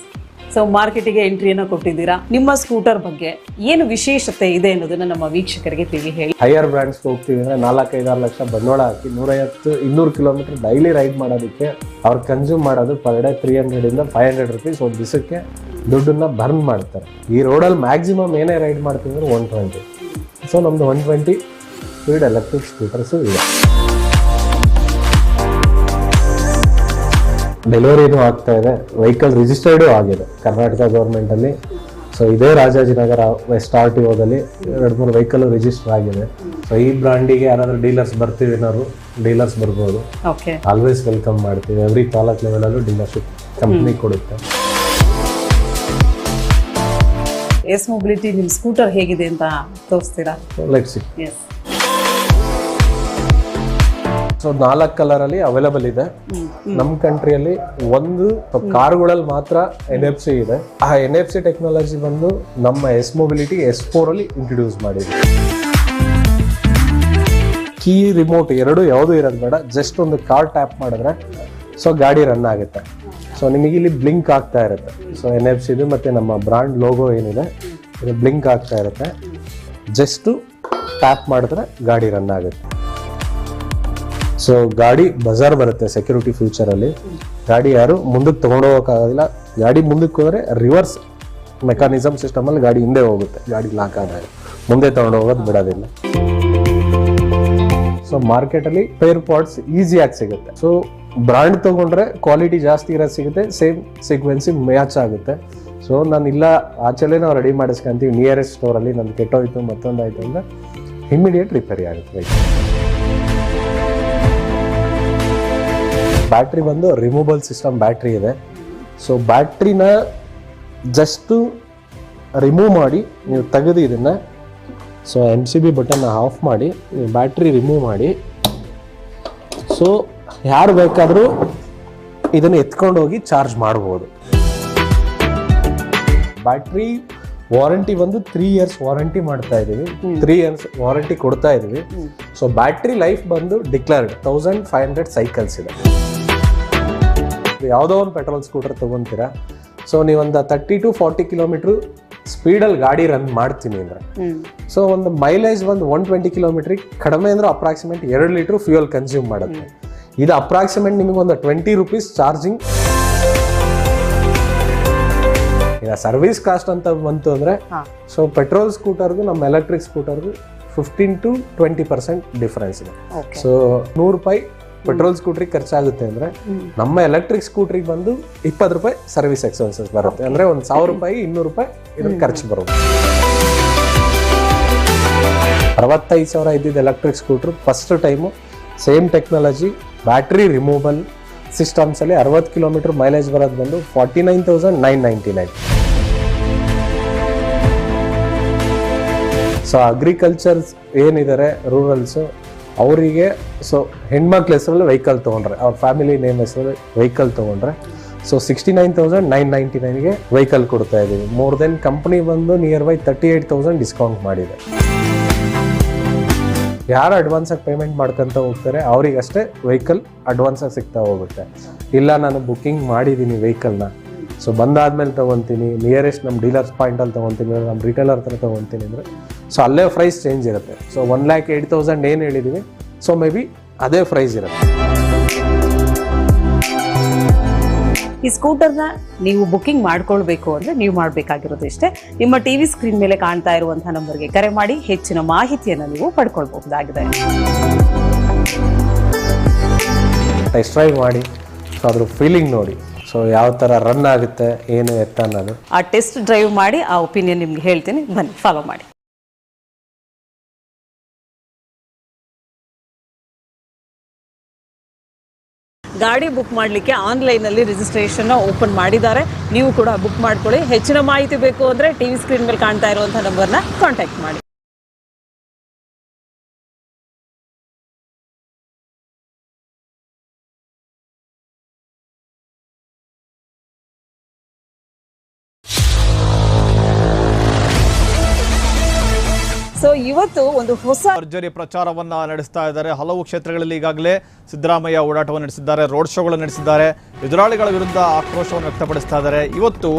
Speaker 3: so ಮಾರ್ಕೆಟಿಗೆ ಎಂಟ್ರಿಯನ್ನು ಕೊಟ್ಟಿದ್ದೀರಾ? ನಿಮ್ಮ ಸ್ಕೂಟರ್ ಬಗ್ಗೆ ಏನು ವಿಶೇಷತೆ ಇದೆ ಅನ್ನೋದನ್ನ ನಮ್ಮ ವೀಕ್ಷಕರಿಗೆ ತಿಳಿ ಹೇಳಿ.
Speaker 4: ಹೈಯರ್ ಬ್ರ್ಯಾಂಡ್ಸ್ ಹೋಗ್ತೀವಿ ಅಂದ್ರೆ ನಾಲ್ಕೈದಾರು ಲಕ್ಷ ಬಂಡವಾಳ ಹಾಕಿ ನೂರೈವತ್ತು, ಇನ್ನೂರು ಕಿಲೋಮೀಟರ್ ಡೈಲಿ ರೈಡ್ ಮಾಡೋದಕ್ಕೆ ಅವ್ರು ಕನ್ಸ್ಯೂಮ್ ಮಾಡೋದು ಪರ್ ಡೇ ತ್ರೀ ಹಂಡ್ರೆಡ್ ಇಂದ ಫೈವ್ ಹಂಡ್ರೆಡ್ ರುಪೀಸ್ ಒಂದು ದಿವಸಕ್ಕೆ ದುಡ್ಡನ್ನ ಬರ್ನ್ ಮಾಡ್ತಾರೆ. ಈ ರೋಡಲ್ಲಿ ಮ್ಯಾಕ್ಸಿಮಮ್ ಏನೇ ರೈಡ್ ಮಾಡ್ತೀವಿ ಅಂದ್ರೆ ಒನ್ ಟ್ವೆಂಟಿ ಸೊ ನಮ್ಮದು one twenty speed electric scooters ಇದೆ. ಡೆಲಿವರಿನೂ ಆಗ್ತಾ ಇದೆ. ವೆಹಿಕಲ್ ರಿಜಿಸ್ಟರ್ಡು ಆಗಿದೆ ಕರ್ನಾಟಕ ಗೌರ್ಮೆಂಟಲ್ಲಿ ಸೊ ಇದೇ ರಾಜಾಜಿನಗರ ವೆಸ್ಟ್ ಆರ್ ಟಿ ಓದಲ್ಲಿ ಎರಡು ಮೂರು ವೆಹಿಕಲ್ ರಿಜಿಸ್ಟರ್ ಆಗಿದೆ. ಸೊ ಈ ಬ್ರಾಂಡಿಗೆ ಯಾರಾದರೂ ಡೀಲರ್ಸ್ ಬರ್ತೀವಿ ಏನಾದ್ರು ಡೀಲರ್ಸ್ ಬರ್ಬೋದು.
Speaker 3: ಓಕೆ
Speaker 4: ಆಲ್ವೇಸ್ ವೆಲ್ಕಮ್ ಮಾಡ್ತೀವಿ. ಎವ್ರಿ ತಾಲೂಕ್ ಲೆವೆಲಲ್ಲೂ ಡೀಲರ್ಶಿಪ್ ಕಂಪ್ನಿ ಕೊಡುತ್ತೆ.
Speaker 3: ಎಸ್ ಮೊಬಿಲಿಟಿ ನಿಮ್ಮ ಸ್ಕೂಟರ್ ಹೇಗಿದೆ ಅಂತ ತೋರಿಸ್ತೀರಾ?
Speaker 4: ಲೈಕ್ ಸಿ
Speaker 3: ಎಸ್
Speaker 4: ಸೊ ನಾಲ್ಕು ಕಲರ್ ಅಲ್ಲಿ ಅವೈಲಬಲ್ ಇದೆ. ನಮ್ಮ ಕಂಟ್ರಿಯಲ್ಲಿ ಒಂದು ಕಾರ್ಗಳಲ್ಲಿ ಮಾತ್ರ ಎನ್ ಎಫ್ ಸಿ ಇದೆ. ಆ ಎನ್ ಎಫ್ ಸಿ ಟೆಕ್ನಾಲಜಿ ಬಂದು ನಮ್ಮ ಎಸ್ ಮೊಬಿಲಿಟಿ ಎಸ್ ಫೋರ್ ಅಲ್ಲಿ ಇಂಟ್ರೊಡ್ಯೂಸ್ ಮಾಡಿದ್ವಿ ಕೀ ರಿಮೋಟ್ ಎರಡು ಯಾವುದು ಇರೋದು ಬೇಡ. ಜಸ್ಟ್ ಒಂದು ಕಾರ್ ಟ್ಯಾಪ್ ಮಾಡಿದ್ರೆ ಸೊ ಗಾಡಿ ರನ್ ಆಗುತ್ತೆ. ಸೊ ನಿಮಗೆ ಇಲ್ಲಿ ಬ್ಲಿಂಕ್ ಆಗ್ತಾ ಇರುತ್ತೆ. ಸೊ ಎನ್ ಎಫ್ ಸಿದು ಮತ್ತೆ ನಮ್ಮ ಬ್ರಾಂಡ್ ಲೋಗೋ ಏನಿದೆ ಇದು ಬ್ಲಿಂಕ್ ಆಗ್ತಾ ಇರುತ್ತೆ. ಜಸ್ಟು ಟ್ಯಾಪ್ ಮಾಡಿದ್ರೆ ಗಾಡಿ ರನ್ ಆಗುತ್ತೆ. ಸೊ ಗಾಡಿ ಬಜಾರ್ ಬರುತ್ತೆ ಸೆಕ್ಯೂರಿಟಿ ಫ್ಯೂಚರಲ್ಲಿ ಗಾಡಿ ಯಾರು ಮುಂದಕ್ಕೆ ತೊಗೊಂಡೋಗೋಕ್ಕಾಗೋದಿಲ್ಲ. ಗಾಡಿ ಮುಂದಕ್ಕೆ ಹೋದರೆ ರಿವರ್ಸ್ ಮೆಕಾನಿಸಮ್ ಸಿಸ್ಟಮಲ್ಲಿ ಗಾಡಿ ಹಿಂದೆ ಹೋಗುತ್ತೆ. ಗಾಡಿ ಲಾಕ್ ಆದಾಗ. ಮುಂದೆ ತೊಗೊಂಡೋಗೋದು ಬಿಡೋದಿಲ್ಲ. ಸೊ ಮಾರ್ಕೆಟಲ್ಲಿ ಪೇರ್ ಪಾರ್ಟ್ಸ್ ಈಸಿಯಾಗಿ ಸಿಗುತ್ತೆ. ಸೊ ಬ್ರಾಂಡ್ ತೊಗೊಂಡ್ರೆ ಕ್ವಾಲಿಟಿ ಜಾಸ್ತಿ ಇರೋದು ಸಿಗುತ್ತೆ. ಸೇಮ್ ಸೀಕ್ವೆನ್ಸಿ ಮ್ಯಾಚ್ ಆಗುತ್ತೆ. ಸೊ ನಾನು ಇಲ್ಲ, ಆಚೆಲೆ ನಾವು ರೆಡಿ ಮಾಡಿಸ್ಕೊಂತೀವಿ. ನಿಯರೆಸ್ಟ್ ಸ್ಟೋರಲ್ಲಿ ನಂದು ಕೆಟ್ಟೋಯ್ತು, ಮತ್ತೊಂದಾಯ್ತು ಅಂದರೆ ಇಮಿಡಿಯೇಟ್ ರಿಪೇರಿ ಆಗುತ್ತೆ. ಬ್ಯಾಟ್ರಿ ಬಂದು ರಿಮೂವಲ್ ಸಿಸ್ಟಮ್ ಬ್ಯಾಟ್ರಿ ಇದೆ. ಸೊ ಬ್ಯಾಟ್ರಿನ ಜಸ್ಟು ರಿಮೂವ್ ಮಾಡಿ ನೀವು ತೆಗೆದು ಇದನ್ನು ಸೊ ಎಂ ಸಿ ಬಿ ಬಟನ್ನ ಆಫ್ ಮಾಡಿ ನೀವು ಬ್ಯಾಟ್ರಿ ರಿಮೂವ್ ಮಾಡಿ. ಸೊ ಯಾರು ಬೇಕಾದರೂ ಇದನ್ನು ಎತ್ಕೊಂಡು ಹೋಗಿ ಚಾರ್ಜ್ ಮಾಡ್ಬೋದು. ಬ್ಯಾಟ್ರಿ ವಾರಂಟಿ ಬಂದು ತ್ರೀ ಇಯರ್ಸ್ ವಾರಂಟಿ ಮಾಡ್ತಾ ಇದ್ದೀವಿ ತ್ರೀ ಇಯರ್ಸ್ ವಾರಂಟಿ ಕೊಡ್ತಾ ಇದ್ದೀವಿ ಸೊ ಬ್ಯಾಟ್ರಿ ಲೈಫ್ ಬಂದು declared thousand five hundred cycles ಇದೆ. ಯಾವುದೋ ಒಂದು ಪೆಟ್ರೋಲ್ ಸ್ಕೂಟರ್ ತೊಗೊಂತೀರಾ. ಸೊ ನೀವೊಂದು ತರ್ಟಿ ಟು ಫಾರ್ಟಿ ಕಿಲೋಮೀಟ್ರ್ ಸ್ಪೀಡಲ್ಲಿ ಗಾಡಿ ರನ್ ಮಾಡ್ತೀನಿ ಅಂದರೆ. ಸೊ ಒಂದು ಮೈಲೇಜ್ ಒಂದು ಒನ್ ಟ್ವೆಂಟಿ ಕಿಲೋಮೀಟ್ರಿಗೆ ಕಡಿಮೆ ಅಂದ್ರೆ ಅಪ್ರಾಕ್ಸಿಮೇಟ್ ಎರಡು ಲೀಟ್ರ್ ಫ್ಯೂಯಲ್ ಕನ್ಸ್ಯೂಮ್ ಮಾಡುತ್ತೆ. ಇದು ಅಪ್ರಾಕ್ಸಿಮೇಟ್ ನಿಮಗೆ ಒಂದು ಟ್ವೆಂಟಿ ರುಪೀಸ್ ಚಾರ್ಜಿಂಗ್ ಈಗ ಸರ್ವಿಸ್ ಕಾಸ್ಟ್ ಅಂತ ಬಂತು ಅಂದರೆ. ಸೊ ಪೆಟ್ರೋಲ್ ಸ್ಕೂಟರ್ಗು ನಮ್ಮ electric ಸ್ಕೂಟರ್ಗೂ fifteen to twenty percent difference ಇದೆ. ಸೊ ನೂರು ರೂಪಾಯಿ ಪೆಟ್ರೋಲ್ ಸ್ಕೂಟ್ರಿಗೆ ಖರ್ಚಾಗುತ್ತೆ ಅಂದ್ರೆ ನಮ್ಮ ಎಲೆಕ್ಟ್ರಿಕ್ ಸ್ಕೂಟ್ರಿಗೆ ಬಂದು ಇಪ್ಪತ್ತು ರೂಪಾಯಿ ಸರ್ವಿಸ್ ಎಕ್ಸ್ಪೆನ್ಸಸ್ ಬರುತ್ತೆ. ಅಂದ್ರೆ ಒಂದು ಸಾವಿರ ರೂಪಾಯಿ ಇನ್ನೂರು ರೂಪಾಯಿ ಇದ್ರ ಖರ್ಚು ಬರುತ್ತೆ. ಅರವತ್ತೈದು ಸಾವಿರ ಇದ್ದಿದ್ದು electric scooter first time same technology battery removal systems ಅಲ್ಲಿ ಅರವತ್ತು ಕಿಲೋಮೀಟರ್ ಮೈಲೇಜ್ ಬರೋದು ಬಂದು forty nine thousand nine ninety nine so agricultures ಏನಿದ್ದಾರೆ ರೂರಲ್ಸು ಅವರಿಗೆ ಸೊ ಹೆಣ್ಮಕ್ಳ ಹೆಸರಲ್ಲಿ ವೆಹಿಕಲ್ ತೊಗೊಂಡ್ರೆ, ಅವ್ರ ಫ್ಯಾಮಿಲಿ ನೇಮ್ ಹೆಸರಲ್ಲಿ ವೆಹಿಕಲ್ ತೊಗೊಂಡ್ರೆ so sixty nine thousand nine ninety ನೈನ್ಗೆ vehicle ಕೊಡ್ತಾ ಇದ್ದೀವಿ. ಮೋರ್ ದೆನ್ ಕಂಪ್ನಿ ಬಂದು near by thirty eight thousand discount ಮಾಡಿದೆ. ಯಾರು ಅಡ್ವಾನ್ಸಾಗಿ ಪೇಮೆಂಟ್ ಮಾಡ್ಕೊತ ಹೋಗ್ತಾರೆ ಅವ್ರಿಗಷ್ಟೇ ವೆಹಿಕಲ್ ಅಡ್ವಾನ್ಸಾಗಿ ಸಿಗ್ತಾ ಹೋಗುತ್ತೆ. ಇಲ್ಲ, ನಾನು ಬುಕ್ಕಿಂಗ್ ಮಾಡಿದ್ದೀನಿ ವೆಹಿಕಲ್ನ ಸೊ ಬಂದಾದ್ಮೇಲೆ ತೊಗೊತೀನಿ ನಿಯರೆಸ್ಟ್ ನಮ್ಮ ಡೀಲರ್ಸ್ ಪಾಯಿಂಟಲ್ಲಿ ತೊಗೊತೀನಿ ನಮ್ಮ ರಿಟೇಲರ್ ಹತ್ರ ತೊಗೊತೀನಿ ಅಂದರೆ ಸೊ ಅಲ್ಲೇ ಪ್ರೈಸ್ ಚೇಂಜ್ ಇರುತ್ತೆ. So one lakh eight thousand ಏನು ಹೇಳಿದ್ದೀವಿ ಸೊ ಮೇ ಬಿ ಅದೇ ಪ್ರೈಸ್ ಇರುತ್ತೆ.
Speaker 3: ಈ ಸ್ಕೂಟರ್ನ ನೀವು ಬುಕಿಂಗ್ ಮಾಡ್ಕೊಳ್ಬೇಕು ಅಂದರೆ ನೀವು ಮಾಡಬೇಕಾಗಿರೋದು ಇಷ್ಟೇ. ನಿಮ್ಮ ಟಿ ವಿ ಸ್ಕ್ರೀನ್ ಮೇಲೆ ಕಾಣ್ತಾ ಇರುವಂತಹ ನಂಬರ್ಗೆ ಕರೆ ಮಾಡಿ ಹೆಚ್ಚಿನ ಮಾಹಿತಿಯನ್ನು ನೀವು ಪಡ್ಕೊಳ್ಬಹುದಾಗಿದೆ.
Speaker 4: ಟೆಸ್ಟ್ ಡ್ರೈವ್ ಮಾಡಿ ಸೊ ಅದ್ರ ಫೀಲಿಂಗ್ ನೋಡಿ. ಸೊ ಯಾವ ಥರ ರನ್ ಆಗುತ್ತೆ ಏನು ಎತ್ತ ಅನ್ನೋದು.
Speaker 3: ಆ ಟೆಸ್ಟ್ ಡ್ರೈವ್ ಮಾಡಿ ಆ ಒಪಿನಿಯನ್ ನಿಮ್ಗೆ ಹೇಳ್ತೀನಿ. ಬನ್ನಿ ಫಾಲೋ ಮಾಡಿ. ಗಾಡಿ ಬುಕ್ ಮಾಡಲಿಕ್ಕೆ ಆನ್ಲೈನಲ್ಲಿ ರಿಜಿಸ್ಟ್ರೇಷನ್ ಓಪನ್ ಮಾಡಿದ್ದಾರೆ. ನೀವು ಕೂಡ ಬುಕ್ ಮಾಡ್ಕೊಳ್ಳಿ. ಹೆಚ್ಚಿನ ಮಾಹಿತಿ ಬೇಕು ಅಂದರೆ ಟಿ ವಿ ಸ್ಕ್ರೀನ್ ಮೇಲೆ ಕಾಣ್ತಾ ಇರುವಂಥ ನಂಬರ್ನ ಕಾಂಟ್ಯಾಕ್ಟ್ ಮಾಡಿ. ಒಂದು ಹೊಸ
Speaker 1: ಭರ್ಜರಿ ಪ್ರಚಾರವನ್ನ ನಡೆಸ್ತಾ ಇದ್ದಾರೆ. ಹಲವು ಕ್ಷೇತ್ರಗಳಲ್ಲಿ ಈಗಾಗಲೇ ಸಿದ್ದರಾಮಯ್ಯ ಓಡಾಟವನ್ನು ನಡೆಸಿದ್ದಾರೆ, ರೋಡ್ ಶೋಗಳನ್ನು ನಡೆಸಿದ್ದಾರೆ. ಎದುರಾಳಿಗಳ ವಿರುದ್ಧ ಆಕ್ರೋಶವನ್ನು ವ್ಯಕ್ತಪಡಿಸ್ತಾ ಇದ್ದಾರೆ. ಇವತ್ತು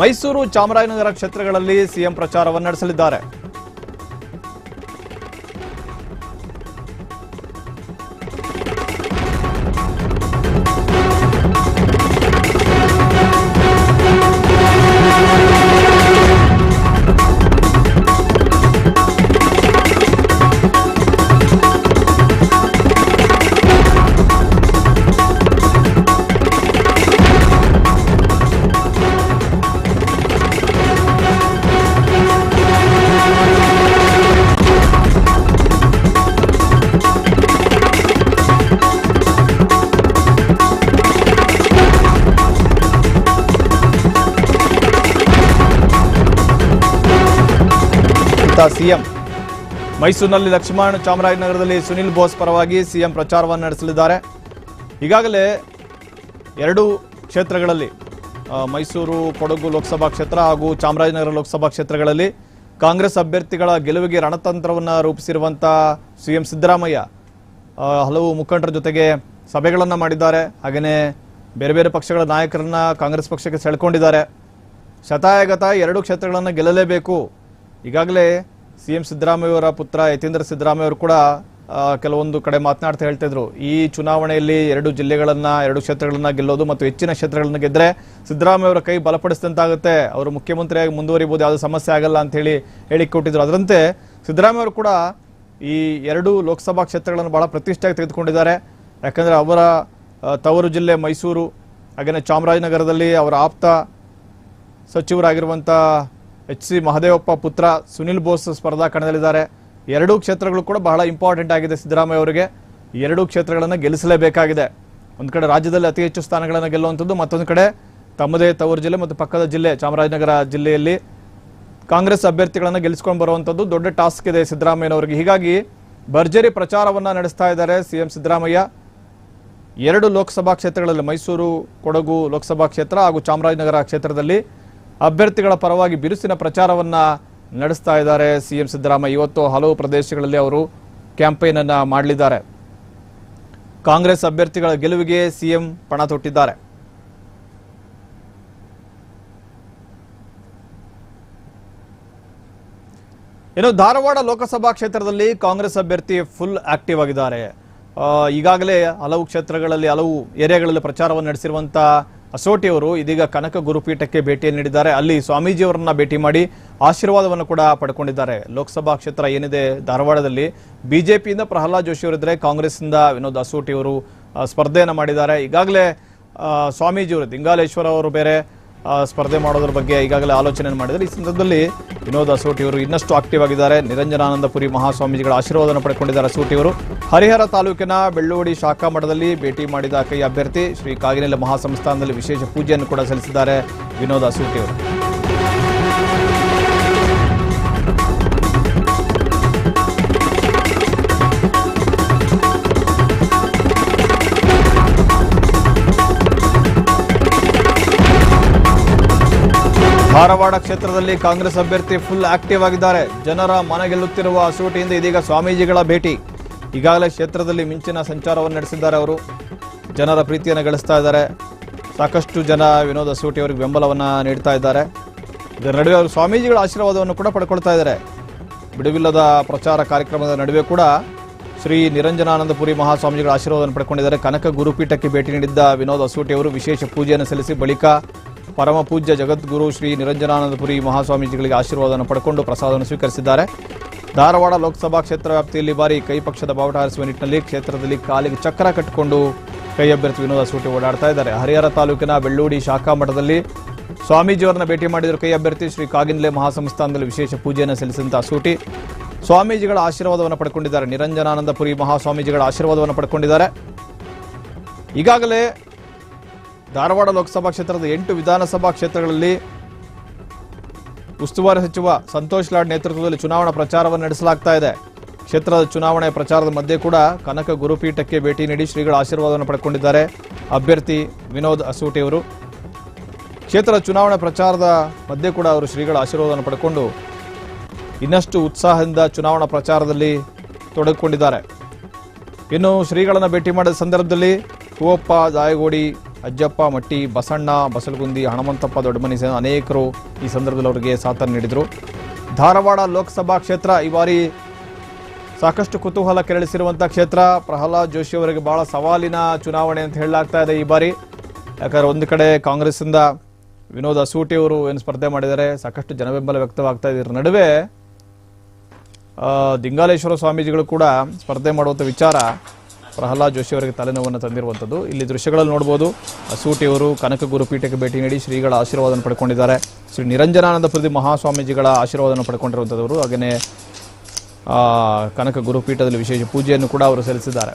Speaker 1: ಮೈಸೂರು ಚಾಮರಾಜನಗರ ಕ್ಷೇತ್ರಗಳಲ್ಲಿ ಸಿಎಂ ಪ್ರಚಾರವನ್ನು ನಡೆಸಲಿದ್ದಾರೆ. ಸಿಎಂ. ಮೈಸೂರಿನಲ್ಲಿ ಲಕ್ಷ್ಮಣ್ ಚಾಮರಾಜನಗರದಲ್ಲಿ ಸುನಿಲ್ ಬೋಸ್ ಪರವಾಗಿ ಸಿಎಂ ಪ್ರಚಾರವನ್ನು ನಡೆಸಲಿದ್ದಾರೆ. ಈಗಾಗಲೇ ಎರಡು ಕ್ಷೇತ್ರಗಳಲ್ಲಿ ಮೈಸೂರು, ಕೊಡಗು ಲೋಕಸಭಾ ಕ್ಷೇತ್ರ ಹಾಗೂ ಚಾಮರಾಜನಗರ ಲೋಕಸಭಾ ಕ್ಷೇತ್ರಗಳಲ್ಲಿ ಕಾಂಗ್ರೆಸ್ ಅಭ್ಯರ್ಥಿಗಳ ಗೆಲುವಿಗೆ ರಣತಂತ್ರವನ್ನು ರೂಪಿಸಿರುವಂಥ ಸಿಎಂ ಸಿದ್ದರಾಮಯ್ಯ ಹಲವು ಮುಖಂಡರ ಜೊತೆಗೆ ಸಭೆಗಳನ್ನು ಮಾಡಿದ್ದಾರೆ. ಹಾಗೆಯೇ ಬೇರೆ ಬೇರೆ ಪಕ್ಷಗಳ ನಾಯಕರನ್ನ ಕಾಂಗ್ರೆಸ್ ಪಕ್ಷಕ್ಕೆ ಸೆಳ್ಕೊಂಡಿದ್ದಾರೆ. ಶತಾಯಗತ ಎರಡು ಕ್ಷೇತ್ರಗಳನ್ನು ಗೆಲ್ಲಲೇಬೇಕು. ಈಗಾಗಲೇ ಸಿ ಎಂ ಸಿದ್ದರಾಮಯ್ಯವರ ಪುತ್ರ ಯತೀಂದ್ರ ಸಿದ್ದರಾಮಯ್ಯ ಅವರು ಕೂಡ ಕೆಲವೊಂದು ಕಡೆ ಮಾತನಾಡ್ತಾ ಹೇಳ್ತಿದ್ರು. ಈ ಚುನಾವಣೆಯಲ್ಲಿ ಎರಡು ಜಿಲ್ಲೆಗಳನ್ನ, ಎರಡು ಕ್ಷೇತ್ರಗಳನ್ನ ಗೆಲ್ಲೋದು ಮತ್ತು ಹೆಚ್ಚಿನ ಕ್ಷೇತ್ರಗಳನ್ನ ಗೆದ್ರೆ ಸಿದ್ದರಾಮಯ್ಯವರ ಕೈ ಬಲಪಡಿಸಿದಂತಾಗುತ್ತೆ. ಅವರು ಮುಖ್ಯಮಂತ್ರಿಯಾಗಿ ಮುಂದುವರಿಬಹುದು ಯಾವುದೇ ಸಮಸ್ಯೆ ಆಗಲ್ಲ ಅಂತ ಹೇಳಿ ಹೇಳಿಕೊಟ್ಟಿದ್ರು. ಅದರಂತೆ ಸಿದ್ದರಾಮಯ್ಯ ಅವರು ಕೂಡ ಈ ಎರಡು ಲೋಕಸಭಾ ಕ್ಷೇತ್ರಗಳನ್ನು ಬಹಳ ಪ್ರತಿಷ್ಠೆಯಾಗಿ ತೆಗೆದುಕೊಂಡಿದ್ದಾರೆ. ಯಾಕಂದ್ರೆ ಅವರ ತವರು ಜಿಲ್ಲೆ ಮೈಸೂರು ಹಾಗೆಯೇ ಚಾಮರಾಜನಗರದಲ್ಲಿ ಅವರ ಆಪ್ತ ಸಚಿವರಾಗಿರುವಂಥ ಎಚ್ ಸಿ ಮಹದೇವಪ್ಪ ಪುತ್ರ ಸುನಿಲ್ ಬೋಸ್ ಸ್ಪರ್ಧಾ ಕಣದಲ್ಲಿದ್ದಾರೆ. ಎರಡೂ ಕ್ಷೇತ್ರಗಳು ಕೂಡ ಬಹಳ ಇಂಪಾರ್ಟೆಂಟ್ ಆಗಿದೆ ಸಿದ್ದರಾಮಯ್ಯ ಅವರಿಗೆ. ಎರಡೂ ಕ್ಷೇತ್ರಗಳನ್ನು ಗೆಲ್ಲಿಸಲೇಬೇಕಾಗಿದೆ. ಒಂದು ಕಡೆ ರಾಜ್ಯದಲ್ಲಿ ಅತಿ ಹೆಚ್ಚು ಸ್ಥಾನಗಳನ್ನು ಗೆಲ್ಲುವಂಥದ್ದು, ಮತ್ತೊಂದು ಕಡೆ ತಮ್ಮದೇ ತವರು ಜಿಲ್ಲೆ ಮತ್ತು ಪಕ್ಕದ ಜಿಲ್ಲೆ ಚಾಮರಾಜನಗರ ಜಿಲ್ಲೆಯಲ್ಲಿ ಕಾಂಗ್ರೆಸ್ ಅಭ್ಯರ್ಥಿಗಳನ್ನು ಗೆಲ್ಲಿಸ್ಕೊಂಡು ಬರುವಂಥದ್ದು ದೊಡ್ಡ ಟಾಸ್ಕ್ ಇದೆ ಸಿದ್ದರಾಮಯ್ಯನವರಿಗೆ. ಹೀಗಾಗಿ ಭರ್ಜರಿ ಪ್ರಚಾರವನ್ನು ನಡೆಸ್ತಾ ಇದ್ದಾರೆ ಸಿಎಂ ಸಿದ್ದರಾಮಯ್ಯ. ಎರಡು ಲೋಕಸಭಾ ಕ್ಷೇತ್ರಗಳಲ್ಲಿ ಮೈಸೂರು, ಕೊಡಗು ಲೋಕಸಭಾ ಕ್ಷೇತ್ರ ಹಾಗೂ ಚಾಮರಾಜನಗರ ಕ್ಷೇತ್ರದಲ್ಲಿ ಅಭ್ಯರ್ಥಿಗಳ ಪರವಾಗಿ ಬಿರುಸಿನ ಪ್ರಚಾರವನ್ನ ನಡೆಸ್ತಾ ಇದ್ದಾರೆ ಸಿಎಂ ಸಿದ್ದರಾಮಯ್ಯ. ಇವತ್ತು ಹಲವು ಪ್ರದೇಶಗಳಲ್ಲಿ ಅವರು ಕ್ಯಾಂಪೇನ್ ಅನ್ನ ಮಾಡಲಿದ್ದಾರೆ. ಕಾಂಗ್ರೆಸ್ ಅಭ್ಯರ್ಥಿಗಳ ಗೆಲುವಿಗೆ ಸಿಎಂ ಪಣ ತೊಟ್ಟಿದ್ದಾರೆ. ಇನ್ನು ಧಾರವಾಡ ಲೋಕಸಭಾ ಕ್ಷೇತ್ರದಲ್ಲಿ ಕಾಂಗ್ರೆಸ್ ಅಭ್ಯರ್ಥಿ ಫುಲ್ ಆಕ್ಟಿವ್ ಆಗಿದ್ದಾರೆ. ಈಗಾಗಲೇ ಹಲವು ಕ್ಷೇತ್ರಗಳಲ್ಲಿ, ಹಲವು ಏರಿಯಾಗಳಲ್ಲಿ ಪ್ರಚಾರವನ್ನು ನಡೆಸಿರುವಂತ ಅಸೋಟಿ ಅವರು ಇದೀಗ ಕನಕ ಗುರುಪೀಠಕ್ಕೆ ಭೇಟಿ ನೀಡಿದ್ದಾರೆ. ಅಲ್ಲಿ ಸ್ವಾಮೀಜಿಯವರನ್ನ ಭೇಟಿ ಮಾಡಿ ಆಶೀರ್ವಾದವನ್ನು ಕೂಡ ಪಡ್ಕೊಂಡಿದ್ದಾರೆ. ಲೋಕಸಭಾ ಕ್ಷೇತ್ರ ಏನಿದೆ ಧಾರವಾಡದಲ್ಲಿ ಬಿಜೆಪಿಯಿಂದ ಪ್ರಹ್ಲಾದ್ ಜೋಶಿ ಅವರಿದ್ರೆ ಕಾಂಗ್ರೆಸ್ನಿಂದ ವಿನೋದ್ ಅಸೋಟಿ ಅವರು ಸ್ಪರ್ಧೆಯನ್ನು ಮಾಡಿದ್ದಾರೆ. ಈಗಾಗಲೇ ಸ್ವಾಮೀಜಿಯವರು, ದಿಂಗಾಲೇಶ್ವರ ಅವರು ಬೇರೆ ಸ್ಪರ್ಧೆ ಮಾಡೋದ್ರ ಬಗ್ಗೆ ಈಗಾಗಲೇ ಆಲೋಚನೆ ಮಾಡಿದ್ದಾರೆ. ಈ ಸಂದರ್ಭದಲ್ಲಿ ವಿನೋದ್ ಅಸೋಟಿ ಅವರು ಇನ್ನಷ್ಟು ಆಕ್ಟಿವ್ ಆಗಿದ್ದಾರೆ. ನಿರಂಜನಾನಂದಪುರಿ ಮಹಾಸ್ವಾಮೀಜಿಗಳ ಆಶೀರ್ವಾದವನ್ನು ಪಡ್ಕೊಂಡಿದ್ದಾರೆ ಅಸೋಟಿ ಅವರು ಹರಿಹರ ತಾಲೂಕಿನ ಬೆಳ್ಳೋಡಿ ಶಾಖಾ ಮಠದಲ್ಲಿ ಭೇಟಿ ಮಾಡಿದ ಕೈ ಅಭ್ಯರ್ಥಿ ಶ್ರೀ ಕಾಗಿನೆಲೆ ಮಹಾಸಂಸ್ಥಾನದಲ್ಲಿ ವಿಶೇಷ ಪೂಜೆಯನ್ನು ಕೂಡ ಸಲ್ಲಿಸಿದ್ದಾರೆ ವಿನೋದ ಸೂಟಿ ಅವರು. ಧಾರವಾಡ ಕ್ಷೇತ್ರದಲ್ಲಿ ಕಾಂಗ್ರೆಸ್ ಅಭ್ಯರ್ಥಿ ಫುಲ್ ಆಕ್ಟಿವ್ ಆಗಿದ್ದಾರೆ. ಜನರ ಮನ ಗೆಲ್ಲುತ್ತಿರುವ ಹಸುವಟಿಯಿಂದ ಇದೀಗ ಸ್ವಾಮೀಜಿಗಳ ಭೇಟಿ. ಈಗಾಗಲೇ ಕ್ಷೇತ್ರದಲ್ಲಿ ಮಿಂಚಿನ ಸಂಚಾರವನ್ನು ನಡೆಸಿದ್ದಾರೆ ಅವರು. ಜನರ ಪ್ರೀತಿಯನ್ನು ಗಳಿಸ್ತಾ ಇದ್ದಾರೆ. ಸಾಕಷ್ಟು ಜನ ವಿನೋದ ಸೂಟಿ ಅವರಿಗೆ ಬೆಂಬಲವನ್ನು ನೀಡ್ತಾ ಇದ್ದಾರೆ. ಇದರ ನಡುವೆ ಅವರು ಸ್ವಾಮೀಜಿಗಳ ಆಶೀರ್ವಾದವನ್ನು ಕೂಡ ಪಡ್ಕೊಳ್ತಾ ಇದ್ದಾರೆ. ಬಿಡುವಿಲ್ಲದ ಪ್ರಚಾರ ಕಾರ್ಯಕ್ರಮದ ನಡುವೆ ಕೂಡ ಶ್ರೀ ನಿರಂಜನಾನಂದಪುರಿ ಮಹಾಸ್ವಾಮೀಜಿಗಳ ಆಶೀರ್ವಾದವನ್ನು ಪಡ್ಕೊಂಡಿದ್ದಾರೆ. ಕನಕ ಗುರುಪೀಠಕ್ಕೆ ಭೇಟಿ ನೀಡಿದ್ದ ವಿನೋದ ಅಸೂಟಿ ಅವರು ವಿಶೇಷ ಪೂಜೆಯನ್ನು ಸಲ್ಲಿಸಿ ಬಳಿಕ ಪರಮ ಪೂಜ್ಯ ಜಗದ್ಗುರು ಶ್ರೀ ನಿರಂಜನಾನಂದಪುರಿ ಮಹಾಸ್ವಾಮೀಜಿಗಳಿಗೆ ಆಶೀರ್ವಾದವನ್ನು ಪಡ್ಕೊಂಡು ಪ್ರಸಾದವನ್ನು ಸ್ವೀಕರಿಸಿದ್ದಾರೆ. ಧಾರವಾಡ ಲೋಕಸಭಾ ಕ್ಷೇತ್ರ ವ್ಯಾಪ್ತಿಯಲ್ಲಿ ಬಾರಿ ಕೈ ಪಕ್ಷದ ಬಾವುಟ ಹಾರಿಸುವ ನಿಟ್ಟಿನಲ್ಲಿ ಕ್ಷೇತ್ರದಲ್ಲಿ ಕಾಲಿಗೆ ಚಕ್ರ ಕಟ್ಟಿಕೊಂಡು ಕೈ ಅಭ್ಯರ್ಥಿ ವಿನೋದ ಸೂಟಿ ಓಡಾಡ್ತಾ ಇದ್ದಾರೆ. ಹರಿಹರ ತಾಲೂಕಿನ ಬೆಳ್ಳೂಡಿ ಶಾಖಾ ಮಠದಲ್ಲಿ ಸ್ವಾಮೀಜಿಯವರನ್ನ ಭೇಟಿ ಮಾಡಿದರು. ಕೈ ಅಭ್ಯರ್ಥಿ ಶ್ರೀ ಕಾಗಿನ್ಲೆ ಮಹಾಸಂಸ್ಥಾನದಲ್ಲಿ ವಿಶೇಷ ಪೂಜೆಯನ್ನು ಸಲ್ಲಿಸಿದಂತಹ ಸೂಟಿ. ಸ್ವಾಮೀಜಿಗಳ ಆಶೀರ್ವಾದವನ್ನು ಪಡ್ಕೊಂಡಿದ್ದಾರೆ. ನಿರಂಜನಾನಂದಪುರಿ ಮಹಾಸ್ವಾಮೀಜಿಗಳ ಆಶೀರ್ವಾದವನ್ನು ಪಡ್ಕೊಂಡಿದ್ದಾರೆ. ಈಗಾಗಲೇ ಧಾರವಾಡ ಲೋಕಸಭಾ ಕ್ಷೇತ್ರದ ಎಂಟು ವಿಧಾನಸಭಾ ಕ್ಷೇತ್ರಗಳಲ್ಲಿ ಉಸ್ತುವಾರಿ ಸಚಿವ ಸಂತೋಷ್ ಲಾಡ್ ನೇತೃತ್ವದಲ್ಲಿ ಚುನಾವಣಾ ಪ್ರಚಾರವನ್ನು ನಡೆಸಲಾಗ್ತಾ ಇದೆ. ಕ್ಷೇತ್ರದ ಚುನಾವಣೆ ಪ್ರಚಾರದ ಮಧ್ಯೆ ಕೂಡ ಕನಕ ಗುರುಪೀಠಕ್ಕೆ ಭೇಟಿ ನೀಡಿ ಶ್ರೀಗಳ ಆಶೀರ್ವಾದವನ್ನು ಪಡ್ಕೊಂಡಿದ್ದಾರೆ. ಅಭ್ಯರ್ಥಿ ವಿನೋದ್ ಅಸೂಟಿ ಅವರು ಕ್ಷೇತ್ರದ ಚುನಾವಣೆ ಪ್ರಚಾರದ ಮಧ್ಯೆ ಕೂಡ ಅವರು ಶ್ರೀಗಳ ಆಶೀರ್ವಾದವನ್ನು ಪಡ್ಕೊಂಡು ಇನ್ನಷ್ಟು ಉತ್ಸಾಹದಿಂದ ಚುನಾವಣಾ ಪ್ರಚಾರದಲ್ಲಿ ತೊಡಗಿಕೊಂಡಿದ್ದಾರೆ. ಇನ್ನು ಶ್ರೀಗಳನ್ನು ಭೇಟಿ ಮಾಡಿದ ಸಂದರ್ಭದಲ್ಲಿ ಹೂವಪ್ಪ ದಾಯಗೋಡಿ ಅಜ್ಜಪ್ಪ, ಮಟ್ಟಿ, ಬಸಣ್ಣ, ಬಸಲಗುಂದಿ ಹನುಮಂತಪ್ಪ ದೊಡ್ಡಮನಿ ಸೇನ ಅನೇಕರು ಈ ಸಂದರ್ಭದಲ್ಲಿ ಅವರಿಗೆ ಸಾಥನ್ನು ನೀಡಿದರು. ಧಾರವಾಡ ಲೋಕಸಭಾ ಕ್ಷೇತ್ರ ಈ ಬಾರಿ ಸಾಕಷ್ಟು ಕುತೂಹಲ ಕೆರಳಿಸಿರುವಂಥ ಕ್ಷೇತ್ರ. ಪ್ರಹ್ಲಾದ್ ಜೋಶಿ ಅವರಿಗೆ ಬಹಳ ಸವಾಲಿನ ಚುನಾವಣೆ ಅಂತ ಹೇಳಲಾಗ್ತಾ ಇದೆ ಈ ಬಾರಿ. ಯಾಕಂದ್ರೆ ಒಂದು ಕಡೆ ಕಾಂಗ್ರೆಸ್ಸಿಂದ ವಿನೋದ್ ಅಸೂಟಿ ಅವರು ಏನು ಸ್ಪರ್ಧೆ ಮಾಡಿದ್ದಾರೆ. ಸಾಕಷ್ಟು ಜನಬೆಂಬಲ ವ್ಯಕ್ತವಾಗ್ತಾ ಇದೆ. ಇದ್ರ ನಡುವೆ ದಿಂಗಾಲೇಶ್ವರ ಸ್ವಾಮೀಜಿಗಳು ಕೂಡ ಸ್ಪರ್ಧೆ ಮಾಡುವಂಥ ವಿಚಾರ ಪ್ರಹ್ಲಾದ್ ಜೋಶಿ ಅವರಿಗೆ ತಲೆನೋವನ್ನು ತಂದಿರುವಂಥದ್ದು. ಇಲ್ಲಿ ದೃಶ್ಯಗಳಲ್ಲಿ ನೋಡ್ಬೋದು ಸೂಟಿಯವರು ಕನಕ ಗುರುಪೀಠಕ್ಕೆ ಭೇಟಿ ನೀಡಿ ಶ್ರೀಗಳ ಆಶೀರ್ವಾದವನ್ನು ಪಡ್ಕೊಂಡಿದ್ದಾರೆ. ಶ್ರೀ ನಿರಂಜನಾನಂದ ಪ್ರತಿ ಮಹಾಸ್ವಾಮೀಜಿಗಳ ಆಶೀರ್ವಾದವನ್ನು ಪಡ್ಕೊಂಡಿರುವಂಥದ್ದವರು. ಹಾಗೆಯೇ ಕನಕ ಗುರುಪೀಠದಲ್ಲಿ ವಿಶೇಷ ಪೂಜೆಯನ್ನು ಕೂಡ ಅವರು ಸಲ್ಲಿಸಿದ್ದಾರೆ.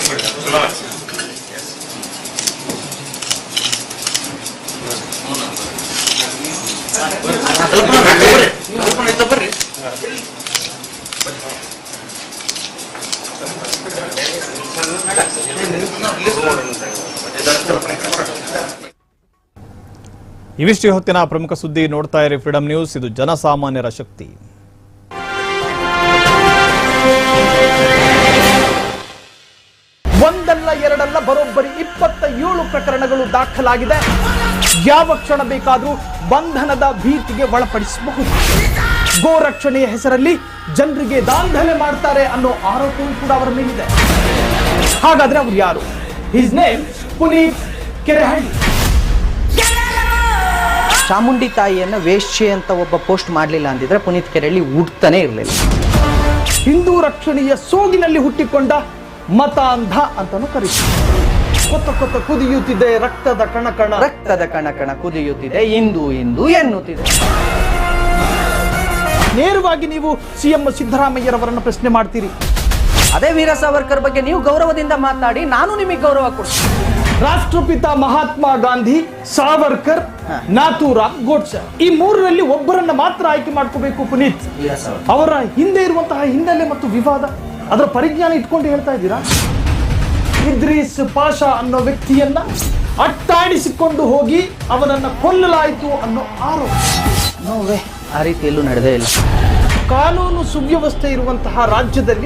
Speaker 1: ಇವಿಷ್ಟು ಹೊತ್ತಿನ ಪ್ರಮುಖ ಸುದ್ದಿ ನೋಡ್ತಾ ಇರಿ ಫ್ರೀಡಂ ನ್ಯೂಸ್ ಇದು ಜನಸಾಮಾನ್ಯರ ಶಕ್ತಿ.
Speaker 5: ಒಂದಲ್ಲ ಎರಡಲ್ಲ ಬರೋಬ್ಬರಿ ಇಪ್ಪತ್ತ ಏಳು ಪ್ರಕರಣಗಳು ದಾಖಲಾಗಿದೆ. ಯಾವ ಕ್ಷಣ ಬೇಕಾದರೂ ಬಂಧನದ ಭೀತಿಗೆ ಒಳಪಡಿಸಬಹುದು. ಗೋ ರಕ್ಷಣೆಯ ಹೆಸರಲ್ಲಿ ಜನರಿಗೆ ದಾಂಧಲೆ ಮಾಡ್ತಾರೆ ಅನ್ನೋ ಆರೋಪವೂ ಕೂಡ ಅವರ ಮೇಲಿದೆ. ಹಾಗಾದ್ರೆ ಅವ್ರು ಯಾರು? His name Puneeth Kerehalli.
Speaker 6: Chamundi ತಾಯಿಯನ್ನು ವೇಶ್ಯೆ ಅಂತ ಒಬ್ಬ ಪೋಸ್ಟ್ ಮಾಡಲಿಲ್ಲ ಅಂದಿದ್ರೆ ಪುನೀತ್ ಕೆರೆಳ್ಳಿ ಹುಡ್ತಾನೆ ಇರಲಿಲ್ಲ.
Speaker 5: ಹಿಂದೂ ರಕ್ಷಣೆಯ ಸೋಗಿನಲ್ಲಿ ಹುಟ್ಟಿಕೊಂಡ ಮತ ಅಂಧ ಅಂತಾನು ಕರೀತಾರೆ. ಕೊತ್ತ ಕೊತ್ತ ಕುದಿಯುತ್ತಿದೆ ರಕ್ತದ ಕಣಕಣ. ಕಣ
Speaker 6: ರಕ್ತದ ಕಣಕಣ ಕಣ ಕುದಿಯುತ್ತಿದೆ ಇಂದು ಇಂದು ಎನ್ನುತ್ತಿದೆ.
Speaker 5: ನೇರವಾಗಿ ನೀವು ಸಿಎಂ ಸಿದ್ದರಾಮಯ್ಯರವರನ್ನು ಪ್ರಶ್ನೆ ಮಾಡ್ತೀರಿ.
Speaker 6: ಅದೇ ವೀರ ಸಾವರ್ಕರ್ ಬಗ್ಗೆ ನೀವು ಗೌರವದಿಂದ ಮಾತನಾಡಿ ನಾನು ನಿಮಗೆ ಗೌರವ ಕೊಡ್ತೀನಿ.
Speaker 5: ರಾಷ್ಟ್ರಪಿತ ಮಹಾತ್ಮ ಗಾಂಧಿ ಸಾವರ್ಕರ್ ನಾಥೂರಾಮ್ ಗೋಡ್ಸೆ. ಈ ಮೂರರಲ್ಲಿ ಒಬ್ಬರನ್ನ ಮಾತ್ರ ಆಯ್ಕೆ ಮಾಡ್ಕೋಬೇಕು ಪುನೀತ್. ಅವರ ಹಿಂದೆ ಇರುವಂತಹ ಹಿನ್ನೆಲೆ ಮತ್ತು ವಿವಾದ ಅದರ ಪರಿಜ್ಞಾನ ಇಟ್ಕೊಂಡು ಹೇಳ್ತಾ ಇದ್ದೀರಾ? ಇದ್ರೀಸ್ ಪಾಷಾ ಅನ್ನೋ ವ್ಯಕ್ತಿಯನ್ನ ಅಟ್ಟಾಡಿಸಿಕೊಂಡು ಹೋಗಿ ಅವನನ್ನ ಕೊಲ್ಲಲಾಯಿತು ಅನ್ನೋ ಆರೋಪ.
Speaker 6: ನೋವೇ ಆ ರೀತಿ ಎಲ್ಲೂ ನಡೆದೇ ಇಲ್ಲ.
Speaker 5: ಕಾನೂನು ಸುವ್ಯವಸ್ಥೆ ಇರುವಂತಹ ರಾಜ್ಯದಲ್ಲಿ